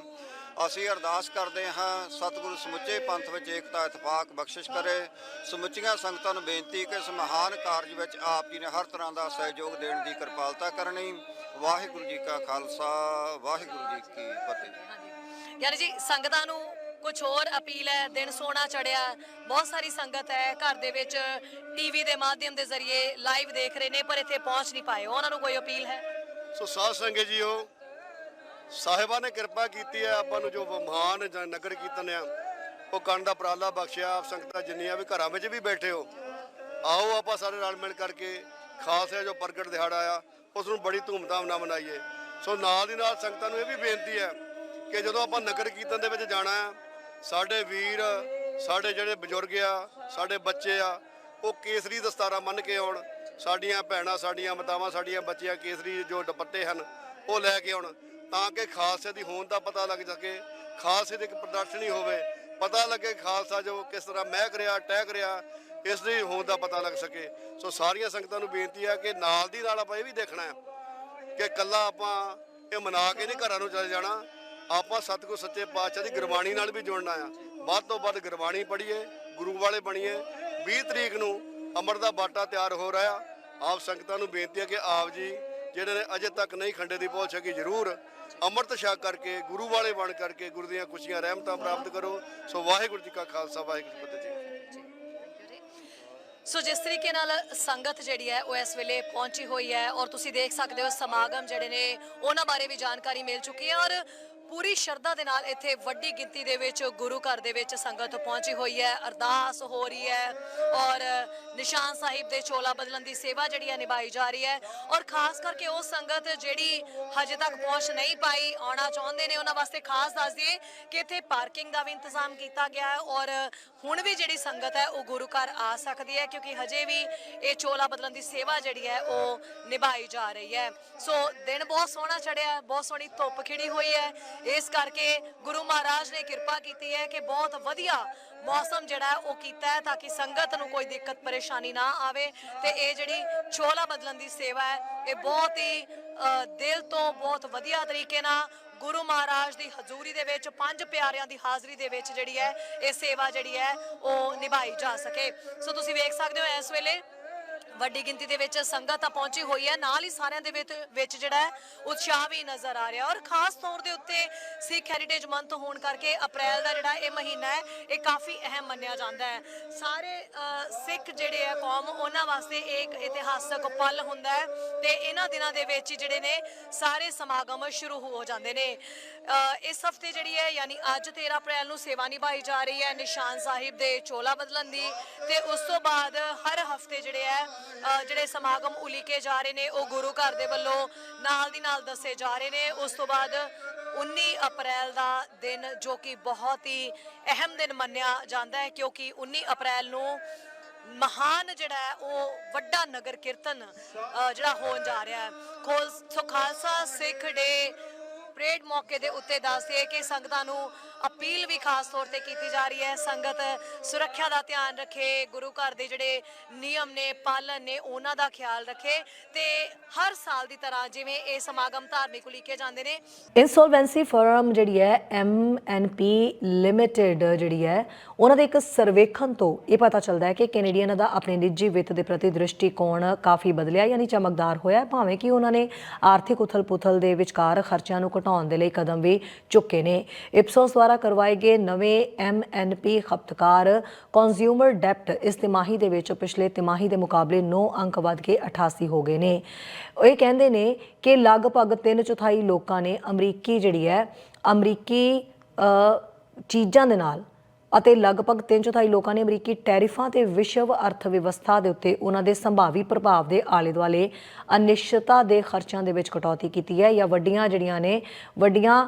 ਅਸੀਂ ਅਰਦਾਸ ਕਰਦੇ ਹਾਂ, ਸਤਿਗੁਰੂ ਸਮੁੱਚੇ ਪੰਥ ਵਿੱਚ ਏਕਤਾ, ਇਤਫਾਕ, ਬਖਸ਼ਿਸ਼ ਕਰੇ। ਸਮੁੱਚੀਆਂ ਸੰਗਤਾਂ ਨੂੰ ਬੇਨਤੀ ਕਿ ਇਸ ਮਹਾਨ ਕਾਰਜ ਵਿੱਚ ਆਪ ਜੀ ਨੇ ਹਰ ਤਰ੍ਹਾਂ ਦਾ ਸਹਿਯੋਗ ਦੇਣ ਦੀ ਕਿਰਪਾਲਤਾ ਕਰਨੀ। ਵਾਹਿਗੁਰੂ ਜੀ ਕਾ ਖਾਲਸਾ ਵਾਹਿਗੁਰੂ ਜੀ ਕੀ ਫਤਿਹ। ਯਾਨੀ ਜੀ ਸੰਗਤਾਂ ਨੂੰ ਕੁਝ ਹੋਰ ਅਪੀਲ ਹੈ ਦਿਨ ਸੋਨਾ ਚੜਿਆ ਬਹੁਤ ਸਾਰੀ ਸੰਗਤ ਹੈ ਘਰ ਦੇ ਵਿੱਚ ਟੀਵੀ ਦੇ ਮਾਧਿਅਮ ਦੇ ਜ਼ਰੀਏ ਲਾਈਵ ਦੇਖ ਰਹੇ ਨੇ ਪਰ ਇੱਥੇ ਪਹੁੰਚ ਨਹੀਂ ਪਾਏ ਉਹਨਾਂ ਨੂੰ ਕੋਈ ਅਪੀਲ ਹੈ? ਸੋ ਸਾਧ ਸੰਗਤ ਜੀਓ ਸਾਹਿਬਾਂ ਨੇ ਕਿਰਪਾ ਕੀਤੀ ਹੈ ਆਪਾਂ ਨੂੰ ਜੋ ਮਹਾਨ ਜ- ਨਗਰ ਕੀਰਤਨ ਆ ਉਹ ਕਰਨ ਦਾ ਉਪਰਾਲਾ ਬਖਸ਼ਿਆ ਆਪ ਸੰਗਤਾਂ ਜਿੰਨੀਆਂ ਵੀ ਘਰਾਂ ਵਿੱਚ ਵੀ ਬੈਠੇ ਹੋ ਆਓ ਆਪਾਂ ਸਾਰੇ ਰਲ ਮਿਲ ਕਰਕੇ ਖਾਸ ਹੈ ਜੋ ਪ੍ਰਗਟ ਦਿਹਾੜਾ ਆ ਉਸ ਨੂੰ ਬੜੀ ਧੂਮਧਾਮ ਨਾਲ ਮਨਾਈਏ। ਸੋ ਨਾਲ ਦੀ ਨਾਲ ਸੰਗਤਾਂ ਨੂੰ ਇਹ ਵੀ ਬੇਨਤੀ ਹੈ ਕਿ ਜਦੋਂ ਆਪਾਂ ਨਗਰ ਕੀਰਤਨ ਦੇ ਵਿੱਚ ਜਾਣਾ ਆ ਸਾਡੇ ਵੀਰ, ਸਾਡੇ ਜਿਹੜੇ ਬਜ਼ੁਰਗ ਆ, ਸਾਡੇ ਬੱਚੇ ਆ, ਉਹ ਕੇਸਰੀ ਦਸਤਾਰਾ ਮੰਨ ਕੇ ਆਉਣ। ਸਾਡੀਆਂ ਭੈਣਾਂ, ਸਾਡੀਆਂ ਮਾਤਾਵਾਂ, ਸਾਡੀਆਂ ਬੱਚੀਆਂ ਕੇਸਰੀ ਜੋ ਦੁਪੱਟੇ ਹਨ, ਉਹ ਲੈ ਕੇ ਆਉਣ। ਤਾਂ ਕਿ ਖਾਲਸੇ ਦੀ ਹੋਂਦ ਦਾ ਪਤਾ ਲੱਗ ਸਕੇ, ਖਾਲਸੇ ਦੀ ਇੱਕ ਪ੍ਰਦਰਸ਼ਨੀ ਹੋਵੇ। ਪਤਾ ਲੱਗੇ ਖਾਲਸਾ ਜੋ ਕਿਸ ਤਰ੍ਹਾਂ ਮਹਿਕ ਰਿਹਾ, ਟਹਿਕ ਰਿਹਾ ਇਸ ਦੀ ਹੋਂਦ ਦਾ ਪਤਾ ਲੱਗ ਸਕੇ। ਸੋ ਸਾਰੀਆਂ ਸੰਗਤਾਂ ਨੂੰ ਬੇਨਤੀ ਹੈ ਕਿ ਨਾਲ ਦੀ ਨਾਲ ਆਪਾਂ ਇਹ ਵੀ ਦੇਖਣਾ ਹੈ ਕਿ ਕੱਲਾ ਆਪਾਂ ਇਹ ਮਨਾ ਕੇ ਨਹੀਂ ਘਰਾਂ ਨੂੰ ਚਲੇ ਜਾਣਾ। ਆਪਾਂ ਸਤਿਗੁਰ ਸੱਚੇ ਪਾਤਸ਼ਾਹ ਦੀ ਗੁਰਬਾਣੀ ਨਾਲ ਵੀ ਜੁੜਨਾ ਆ। ਵੱਧ ਤੋਂ ਵੱਧ ਗੁਰਬਾਣੀ ਪੜ੍ਹੀਏ, ਗੁਰੂ ਵਾਲੇ ਬਣੀਏ। 20 ਤਰੀਕ ਨੂੰ ਅੰਮ੍ਰਿਤ ਦਾ ਬਾਟਾ ਤਿਆਰ ਹੋ ਰਿਹਾ। ਆਪ ਸੰਗਤਾਂ ਨੂੰ ਬੇਨਤੀ ਹੈ ਕਿ ਆਪ ਜੀ ਜਿਹੜੇ ਨੇ ਅਜੇ ਤੱਕ ਨਹੀਂ ਖੰਡੇ ਦੀ ਪਹੁੰਚ ਸਕੀ ਜ਼ਰੂਰ ਅੰਮ੍ਰਿਤ ਛਕ ਕਰਕੇ, ਗੁਰੂ ਵਾਲੇ ਬਣ ਕਰਕੇ ਗੁਰੂ ਦੀਆਂ ਖੁਸ਼ੀਆਂ, ਰਹਿਮਤਾਂ ਪ੍ਰਾਪਤ ਕਰੋ। ਸੋ ਵਾਹਿਗੁਰੂ ਜੀ ਕਾ ਖਾਲਸਾ, ਵਾਹਿਗੁਰੂ ਜੀ ਕੀ ਫਤਿਹ ਜੀ। ਸੋ ਜਿਸ ਤਰੀਕੇ ਨਾਲ ਸੰਗਤ ਜਿਹੜੀ ਹੈ, ਉਹ ਇਸ ਵੇਲੇ ਪਹੁੰਚੀ ਹੋਈ ਹੈ ਔਰ ਤੁਸੀਂ ਦੇਖ ਸਕਦੇ ਹੋ ਸਮਾਗਮ ਜਿਹੜੇ ਨੇ, ਉਹਨਾਂ ਬਾਰੇ ਵੀ ਜਾਣਕਾਰੀ ਮਿਲ ਚੁੱਕੀ ਹੈ ਔਰ ਪੂਰੀ ਸ਼ਰਧਾ ਦੇ ਨਾਲ ਇੱਥੇ ਵੱਡੀ ਗਿਣਤੀ ਦੇ ਵਿੱਚ ਗੁਰੂ ਘਰ ਦੇ ਵਿੱਚ ਸੰਗਤ ਪਹੁੰਚੀ ਹੋਈ ਹੈ, ਅਰਦਾਸ ਹੋ ਰਹੀ ਹੈ ਔਰ ਨਿਸ਼ਾਨ ਸਾਹਿਬ ਦੇ ਚੋਲਾ ਬਦਲਣ ਦੀ ਸੇਵਾ ਜਿਹੜੀ ਹੈ ਨਿਭਾਈ ਜਾ ਰਹੀ ਹੈ ਔਰ ਖਾਸ ਕਰਕੇ ਉਹ ਸੰਗਤ ਜਿਹੜੀ ਹਜੇ ਤੱਕ ਪਹੁੰਚ ਨਹੀਂ ਪਾਈ, ਆਉਣਾ ਚਾਹੁੰਦੇ ਨੇ, ਉਹਨਾਂ ਵਾਸਤੇ ਖਾਸ ਦੱਸ ਦਈਏ ਕਿ ਇੱਥੇ ਪਾਰਕਿੰਗ ਦਾ ਵੀ ਇੰਤਜ਼ਾਮ ਕੀਤਾ ਗਿਆ ਹੈ ਔਰ ਹੁਣ ਵੀ ਜਿਹੜੀ ਸੰਗਤ ਹੈ, ਉਹ ਗੁਰੂ ਘਰ ਆ ਸਕਦੀ ਹੈ ਕਿਉਂਕਿ ਹਜੇ ਵੀ ਇਹ ਚੋਲਾ ਬਦਲਣ ਦੀ ਸੇਵਾ ਜਿਹੜੀ ਹੈ, ਉਹ ਨਿਭਾਈ ਜਾ ਰਹੀ ਹੈ। ਸੋ ਦਿਨ ਬਹੁਤ ਸੋਹਣਾ ਚੜਿਆ, ਬਹੁਤ ਸੋਹਣੀ ਧੁੱਪ ਖਿੜੀ ਹੋਈ ਹੈ। ਇਸ ਕਰਕੇ ਗੁਰੂ ਮਹਾਰਾਜ ਨੇ ਕਿਰਪਾ ਕੀਤੀ ਹੈ ਕਿ ਬਹੁਤ ਵਧੀਆ ਮੌਸਮ ਜਿਹੜਾ ਉਹ ਕੀਤਾ ਹੈ ਤਾਂ ਕਿ ਸੰਗਤ ਨੂੰ ਕੋਈ ਦਿੱਕਤ, ਪਰੇਸ਼ਾਨੀ ਨਾ ਆਵੇ ਤੇ ਇਹ ਜਿਹੜੀ ਚੋਲਾ ਬਦਲਣ ਦੀ ਸੇਵਾ ਹੈ, ਇਹ ਬਹੁਤ ਹੀ ਦਿਲ ਤੋਂ ਬਹੁਤ ਵਧੀਆ ਤਰੀਕੇ ਨਾਲ ਗੁਰੂ ਮਹਾਰਾਜ ਦੀ ਹਜ਼ੂਰੀ ਦੇ ਵਿੱਚ, ਪੰਜ ਪਿਆਰਿਆਂ ਦੀ ਹਾਜ਼ਰੀ ਦੇ ਵਿੱਚ ਜਿਹੜੀ ਹੈ, ਇਹ ਸੇਵਾ ਜਿਹੜੀ ਹੈ, ਉਹ ਨਿਭਾਈ ਜਾ ਸਕੇ। ਸੋ ਤੁਸੀਂ ਵੇਖ ਸਕਦੇ ਹੋ ਇਸ ਵੇਲੇ ਵੱਡੀ ਗਿਣਤੀ ਦੇ ਵਿੱਚ ਸੰਗਤ ਤਾਂ ਪਹੁੰਚੀ ਹੋਈ ਹੈ। ਨਾਲ ਹੀ ਸਾਰਿਆਂ ਦੇ ਵਿੱਚ ਵਿੱਚ ਜਿਹੜਾ ਉਤਸ਼ਾਹ ਵੀ ਨਜ਼ਰ ਆ ਰਿਹਾ। ਔਰ ਖਾਸ ਤੌਰ ਦੇ ਉੱਤੇ ਸਿੱਖ ਹੈਰੀਟੇਜ ਮੰਥ ਹੋਣ ਕਰਕੇ ਅਪ੍ਰੈਲ ਦਾ ਜਿਹੜਾ ਇਹ ਮਹੀਨਾ ਹੈ, ਇਹ ਕਾਫੀ ਅਹਿਮ ਮੰਨਿਆ ਜਾਂਦਾ ਹੈ। ਸਾਰੇ ਸਿੱਖ ਜਿਹੜੇ ਆ ਕੌਮ, ਉਹਨਾਂ ਵਾਸਤੇ ਇਹ ਇੱਕ ਇਤਿਹਾਸਕ ਪਲ ਹੁੰਦਾ ਹੈ ਤੇ ਇਹਨਾਂ ਦਿਨਾਂ ਦੇ ਵਿੱਚ ਜਿਹੜੇ ਨੇ ਸਾਰੇ ਸਮਾਗਮ ਸ਼ੁਰੂ ਹੋ ਜਾਂਦੇ ਨੇ। ਇਸ ਹਫ਼ਤੇ ਜਿਹੜੀ ਹੈ, ਯਾਨੀ ਅੱਜ 13 ਅਪ੍ਰੈਲ ਨੂੰ ਸੇਵਾ ਨਿਭਾਈ ਜਾ ਰਹੀ ਹੈ ਨਿਸ਼ਾਨ ਸਾਹਿਬ ਦੇ ਚੋਲਾ ਬਦਲਣ ਦੀ ਤੇ ਉਸ ਤੋਂ ਬਾਅਦ ਹਰ ਹਫ਼ਤੇ ਜਿਹੜੇ ਹੈ ਜਿਹੜੇ ਸਮਾਗਮ ਉਲੀਕੇ ਜਾ ਰਹੇ ਨੇ ਉਹ ਗੁਰੂ ਘਰ ਦੇ ਵੱਲੋਂ ਨਾਲ ਦੀ ਨਾਲ ਦੱਸੇ ਜਾ ਰਹੇ ਨੇ। ਉਸ ਤੋਂ ਬਾਅਦ 19 ਅਪ੍ਰੈਲ ਦਾ ਦਿਨ ਜੋ ਕਿ ਬਹੁਤ ਹੀ ਅਹਿਮ ਦਿਨ ਮੰਨਿਆ ਜਾਂਦਾ ਹੈ ਕਿਉਂਕਿ 19 ਅਪ੍ਰੈਲ ਨੂੰ ਮਹਾਨ ਜਿਹੜਾ ਹੈ ਉਹ ਵੱਡਾ ਨਗਰ ਕੀਰਤਨ ਅ, ਜਿਹੜਾ ਹੋਣ ਜਾ ਰਿਹਾ ਹੈ। ਖੋਲ ਸੋ ਖਾਲਸਾ ਸਿੱਖ ਡੇ ਪਰੇਡ ਮੌਕੇ ਦੇ ਉੱਤੇ ਦੱਸਦੇ ਕਿ ਸੰਗਤਾਂ ਨੂੰ ਅਪੀਲ ਵੀ ਖਾਸ ਤੌਰ ਤੇ ਕੀਤੀ ਜਾ ਰਹੀ ਹੈ। ਸੰਗਤ ਸੁਰੱਖਿਆ ਦਾ ਧਿਆਨ ਰੱਖੇ, ਗੁਰੂ ਘਰ ਦੇ ਜਿਹੜੇ ਨਿਯਮ ਨੇ, ਪਾਲਣ ਨੇ, ਉਹਨਾਂ ਦਾ ਖਿਆਲ ਰੱਖੇ ਤੇ ਹਰ ਸਾਲ ਦੀ ਤਰ੍ਹਾਂ ਜਿਵੇਂ ਇਹ ਸਮਾਗਮ ਧਾਰਮਿਕ ਉਲੀਕੇ ਜਾਂਦੇ ਨੇ। ਇਨਸੋਲਵੈਂਸੀ ਫਰਮ ਜਿਹੜੀ ਹੈ ਪੀ ਲਿਮਿਟਿਡ ਜਿਹੜੀ ਹੈ, ਉਹਨਾਂ ਦੇ ਇੱਕ ਸਰਵੇਖਣ ਤੋਂ ਇਹ ਪਤਾ ਚੱਲਦਾ ਹੈ ਕਿ ਕੈਨੇਡੀਅਨਾਂ ਦਾ ਆਪਣੇ ਨਿੱਜੀ ਵਿੱਤ ਦੇ ਪ੍ਰਤੀ ਦ੍ਰਿਸ਼ਟੀਕੋਣ ਕਾਫੀ ਬਦਲਿਆ, ਯਾਨੀ ਚਮਕਦਾਰ ਹੋਇਆ ਭਾਵੇਂ ਕਿ ਉਹਨਾਂ ਨੇ ਆਰਥਿਕ ਉਥਲ-ਪੁਥਲ ਦੇ ਵਿਚਕਾਰ ਖਰਚਿਆਂ ਨੂੰ ਘਟਾਉਣ ਦੇ ਲਈ ਕਦਮ ਵੀ ਚੁੱਕੇ ਨੇ। ਇਪਸੋਸ ਦੁਆਰਾ ਕਰਵਾਏ ਗਏ ਨਵੇਂ ਪੀ ਖਪਤਕਾਰ ਕੰਜ਼ਿਊਮਰ ਡੈਪਟ ਇਸ ਤਿਮਾਹੀ ਦੇ ਵਿੱਚ ਪਿਛਲੇ ਤਿਮਾਹੀ ਦੇ ਮੁਕਾਬਲੇ 9 ਅੰਕ ਵੱਧ ਕੇ 88 ਹੋ ਗਏ ਨੇ। ਇਹ ਕਹਿੰਦੇ ਨੇ ਕਿ ਲਗਭਗ 3 ਚੌਥਾਈ ਲੋਕਾਂ ਨੇ ਅਮਰੀਕੀ ਜਿਹੜੀ ਹੈ, ਅਮਰੀਕੀ ਚੀਜ਼ਾਂ ਦੇ ਨਾਲ ਅਤੇ ਲਗਭਗ 3/4 ਲੋਕਾਂ ਨੇ ਅਮਰੀਕੀ ਟੈਰਿਫਾਂ ਤੇ ਵਿਸ਼ਵ ਅਰਥ ਵਿਵਸਥਾ ਦੇ ਉੱਤੇ ਉਹਨਾਂ ਦੇ ਸੰਭਾਵੀ ਪ੍ਰਭਾਵ ਦੇ ਆਲੇ-ਦੁਆਲੇ ਅਨਿਸ਼ਚਿਤਤਾ ਦੇ ਖਰਚਾਂ ਦੇ ਵਿੱਚ ਕਟੌਤੀ ਕੀਤੀ ਹੈ ਜਾਂ ਵੱਡੀਆਂ ਜਿਹੜੀਆਂ ਨੇ, ਵੱਡੀਆਂ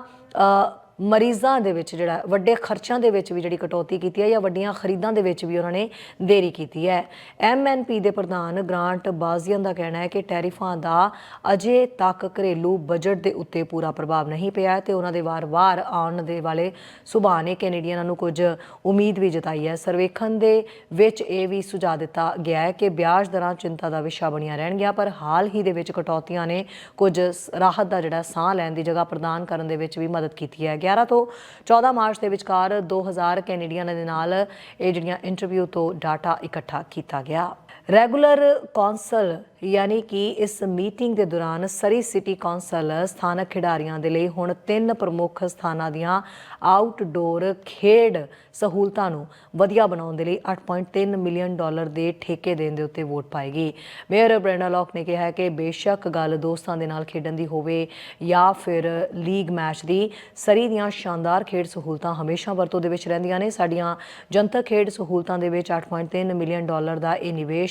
ਮਰੀਜ਼ਾਂ ਦੇ ਵਿੱਚ ਜਿਹੜਾ, ਵੱਡੇ ਖਰਚਾਂ ਦੇ ਵਿੱਚ ਵੀ ਜਿਹੜੀ ਕਟੌਤੀ ਕੀਤੀ ਹੈ ਜਾਂ ਵੱਡੀਆਂ ਖਰੀਦਾਂ ਦੇ ਵਿੱਚ ਵੀ ਉਹਨਾਂ ਨੇ ਦੇਰੀ ਕੀਤੀ ਹੈ। ਐਮਐਨਪੀ ਦੇ ਪ੍ਰਧਾਨ ਗ੍ਰਾਂਟ ਬਾਜ਼ੀਅਨ ਦਾ ਕਹਿਣਾ ਹੈ ਕਿ ਟੈਰਿਫਾਂ ਦਾ ਅਜੇ ਤੱਕ ਘਰੇਲੂ ਬਜਟ ਦੇ ਉੱਤੇ ਪੂਰਾ ਪ੍ਰਭਾਵ ਨਹੀਂ ਪਿਆ ਹੈ ਤੇ ਉਹਨਾਂ ਦੇ ਵਾਰ-ਵਾਰ ਆਉਣ ਦੇ ਵਾਲੇ ਸੁਭਾਅ ਨੇ ਕੈਨੇਡੀਅਨਾਂ ਨੂੰ ਕੁਝ ਉਮੀਦ ਵੀ ਜਤਾਈ ਹੈ। ਸਰਵੇਖਣ ਦੇ ਵਿੱਚ ਇਹ ਵੀ ਸੁਝਾਅ ਦਿੱਤਾ ਗਿਆ ਹੈ ਕਿ ਵਿਆਜ ਦਰਾਂ ਚਿੰਤਾ ਦਾ ਵਿਸ਼ਾ ਬਣੀਆਂ ਰਹਿਣਗੀਆਂ, ਪਰ ਹਾਲ ਹੀ ਦੇ ਵਿੱਚ ਕਟੌਤੀਆਂ ਨੇ ਕੁਝ ਸ- ਰਾਹਤ ਦਾ ਜਿਹੜਾ ਸਾਹ ਲੈਣ ਦੀ ਜਗ੍ਹਾ ਪ੍ਰਦਾਨ ਕਰਨ ਦੇ ਵਿੱਚ ਵੀ ਮਦਦ ਕੀਤੀ ਹੈ। 11 ਤੋਂ 14 ਮਾਰਚ ਦੇ ਵਿਚਕਾਰ 2000 ਕੈਨੇਡੀਅਨਾਂ ਦੇ ਨਾਲ ਇਹ ਜਿਹੜੀਆਂ ਇੰਟਰਵਿਊ ਤੋਂ ਡਾਟਾ ਇਕੱਠਾ ਕੀਤਾ ਗਿਆ। ਰੈਗੂਲਰ ਕੌਂਸਲ ਯਾਨੀ ਕਿ ਇਸ ਮੀਟਿੰਗ ਦੇ ਦੌਰਾਨ ਸਰੀ ਸਿਟੀ ਕੌਂਸਲ ਸਥਾਨਕ ਖਿਡਾਰੀਆਂ ਦੇ ਲਈ ਹੁਣ ਤਿੰਨ ਪ੍ਰਮੁੱਖ ਸਥਾਨਾਂ ਦੀਆਂ ਆਊਟਡੋਰ ਖੇਡ ਸਹੂਲਤਾਂ ਨੂੰ ਵਧੀਆ ਬਣਾਉਣ ਦੇ ਲਈ 8.3 ਮਿਲੀਅਨ ਡਾਲਰ ਦੇ ਠੇਕੇ ਦੇਣ ਦੇ ਉੱਤੇ ਵੋਟ ਪਾਏਗੀ ਮੇਅਰ ਬ੍ਰੈਂਡਾ ਲੌਕ ਨੇ ਕਿਹਾ ਕਿ ਬੇਸ਼ੱਕ ਗੱਲ ਦੋਸਤਾਂ ਦੇ ਨਾਲ ਖੇਡਣ ਦੀ ਹੋਵੇ ਜਾਂ ਫਿਰ ਲੀਗ ਮੈਚ ਦੀ ਸਰੀ ਦੀਆਂ ਸ਼ਾਨਦਾਰ ਖੇਡ ਸਹੂਲਤਾਂ ਹਮੇਸ਼ਾ ਵਰਤੋਂ ਦੇ ਵਿੱਚ ਰਹਿੰਦੀਆਂ ਨੇ। ਸਾਡੀਆਂ ਜਨਤਕ ਖੇਡ ਸਹੂਲਤਾਂ ਦੇ ਵਿੱਚ 8.3 ਮਿਲੀਅਨ ਡਾਲਰ ਦਾ ਇਹ ਨਿਵੇਸ਼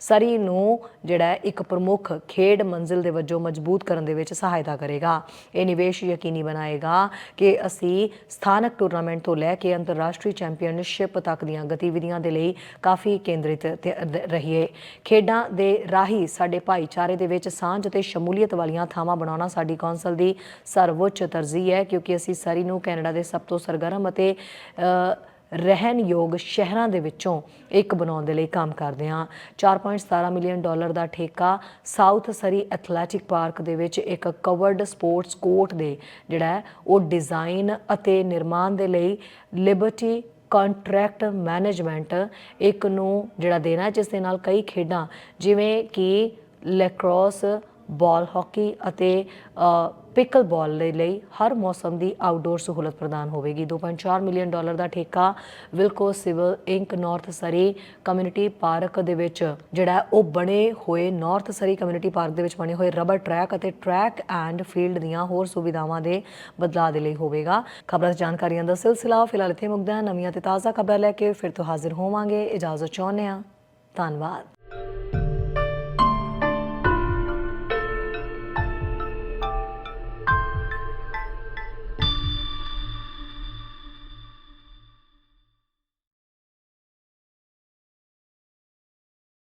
ਸਰੀ ਨੂੰ ਜਿਹੜਾ ਇੱਕ ਪ੍ਰਮੁੱਖ ਖੇਡ ਮੰਜ਼ਿਲ ਦੇ ਵਜੋਂ ਮਜ਼ਬੂਤ ਕਰਨ ਦੇ ਵਿੱਚ ਸਹਾਇਤਾ ਕਰੇਗਾ। ਇਹ ਨਿਵੇਸ਼ ਯਕੀਨੀ ਬਣਾਏਗਾ ਕਿ ਅਸੀਂ ਸਥਾਨਕ ਟੂਰਨਾਮੈਂਟ ਤੋਂ ਲੈ ਕੇ ਅੰਤਰਰਾਸ਼ਟਰੀ ਚੈਂਪੀਅਨਸ਼ਿਪ ਤੱਕ ਦੀਆਂ ਗਤੀਵਿਧੀਆਂ ਦੇ ਲਈ ਕਾਫੀ ਕੇਂਦਰਿਤ ਰਹੀਏ। ਖੇਡਾਂ ਦੇ ਰਾਹੀਂ ਸਾਡੇ ਭਾਈਚਾਰੇ ਦੇ ਵਿੱਚ ਸਾਂਝ ਅਤੇ ਸ਼ਮੂਲੀਅਤ ਵਾਲੀਆਂ ਥਾਵਾਂ ਬਣਾਉਣਾ ਸਾਡੀ ਕੌਂਸਲ ਦੀ ਸਰਵਉੱਚ ਤਰਜੀਹ ਹੈ, ਕਿਉਂਕਿ ਅਸੀਂ ਸਰੀ ਨੂੰ ਕੈਨੇਡਾ ਦੇ ਸਭ ਤੋਂ ਸਰਗਰਮ ਅਤੇ ਅ, ਰਹਿਣਯੋਗ ਸ਼ਹਿਰਾਂ ਦੇ ਵਿੱਚੋਂ ਇੱਕ ਬਣਾਉਣ ਦੇ ਲਈ ਕੰਮ ਕਰਦੇ ਹਾਂ। 4.17 ਮਿਲੀਅਨ ਡਾਲਰ ਦਾ ਠੇਕਾ ਸਾਊਥ ਸਰੀ ਐਥਲੈਟਿਕ ਪਾਰਕ ਦੇ ਵਿੱਚ ਇੱਕ ਕਵਰਡ ਸਪੋਰਟਸ ਕੋਰਟ ਦੇ ਜਿਹੜਾ ਉਹ ਡਿਜ਼ਾਈਨ ਅਤੇ ਨਿਰਮਾਣ ਦੇ ਲਈ ਲਿਬਰਟੀ ਕੰਟਰੈਕਟ ਮੈਨੇਜਮੈਂਟ ਇੱਕ ਨੂੰ ਜਿਹੜਾ ਦੇਣਾ ਜਿਸ ਦੇ ਨਾਲ ਕਈ ਖੇਡਾਂ ਜਿਵੇਂ ਕਿ ਲੈਕਰੋਸ ਬਾਲ ਹਾਕੀ ਅਤੇ ਪਿਕਲ ਬਾਲ ਦੇ ਲਈ ਹਰ ਮੌਸਮ ਦੀ ਆਊਟਡੋਰ ਸਹੂਲਤ ਪ੍ਰਦਾਨ ਹੋਵੇਗੀ। 2.4 ਮਿਲੀਅਨ ਡਾਲਰ ਦਾ ਠੇਕਾ Wilco Civil Inc North Surrey Community Park ਦੇ ਵਿੱਚ, ਜਿਹੜਾ ਉਹ ਬਣੇ ਹੋਏ ਨਾਰਥ ਸਰੀ ਕਮਿਊਨਿਟੀ ਪਾਰਕ ਦੇ ਵਿੱਚ ਬਣੇ ਹੋਏ ਰਬਰ ਟਰੈਕ ਅਤੇ ਟਰੈਕ ਐਂਡ ਫੀਲਡ ਦੀਆਂ ਹੋਰ ਸੁਵਿਧਾਵਾਂ ਦੇ ਬਦਲਾਅ ਦੇ ਲਈ ਹੋਵੇਗਾ। ਖਬਰਾਂ ਤੇ ਜਾਣਕਾਰੀਆਂ ਦਾ ਸਿਲਸਿਲਾ ਫਿਲਹਾਲ ਇੱਥੇ ਮੁਕਦਾ ਨਵੀਆਂ ਤੇ ਤਾਜ਼ਾ ਖਬਰਾਂ ਲੈ ਕੇ ਫਿਰ ਤੋਂ ਹਾਜ਼ਰ ਹੋਵਾਂਗੇ। ਇਜਾਜ਼ਤ ਚਾਹੁੰਦੇ ਹਾਂ। ਧੰਨਵਾਦ।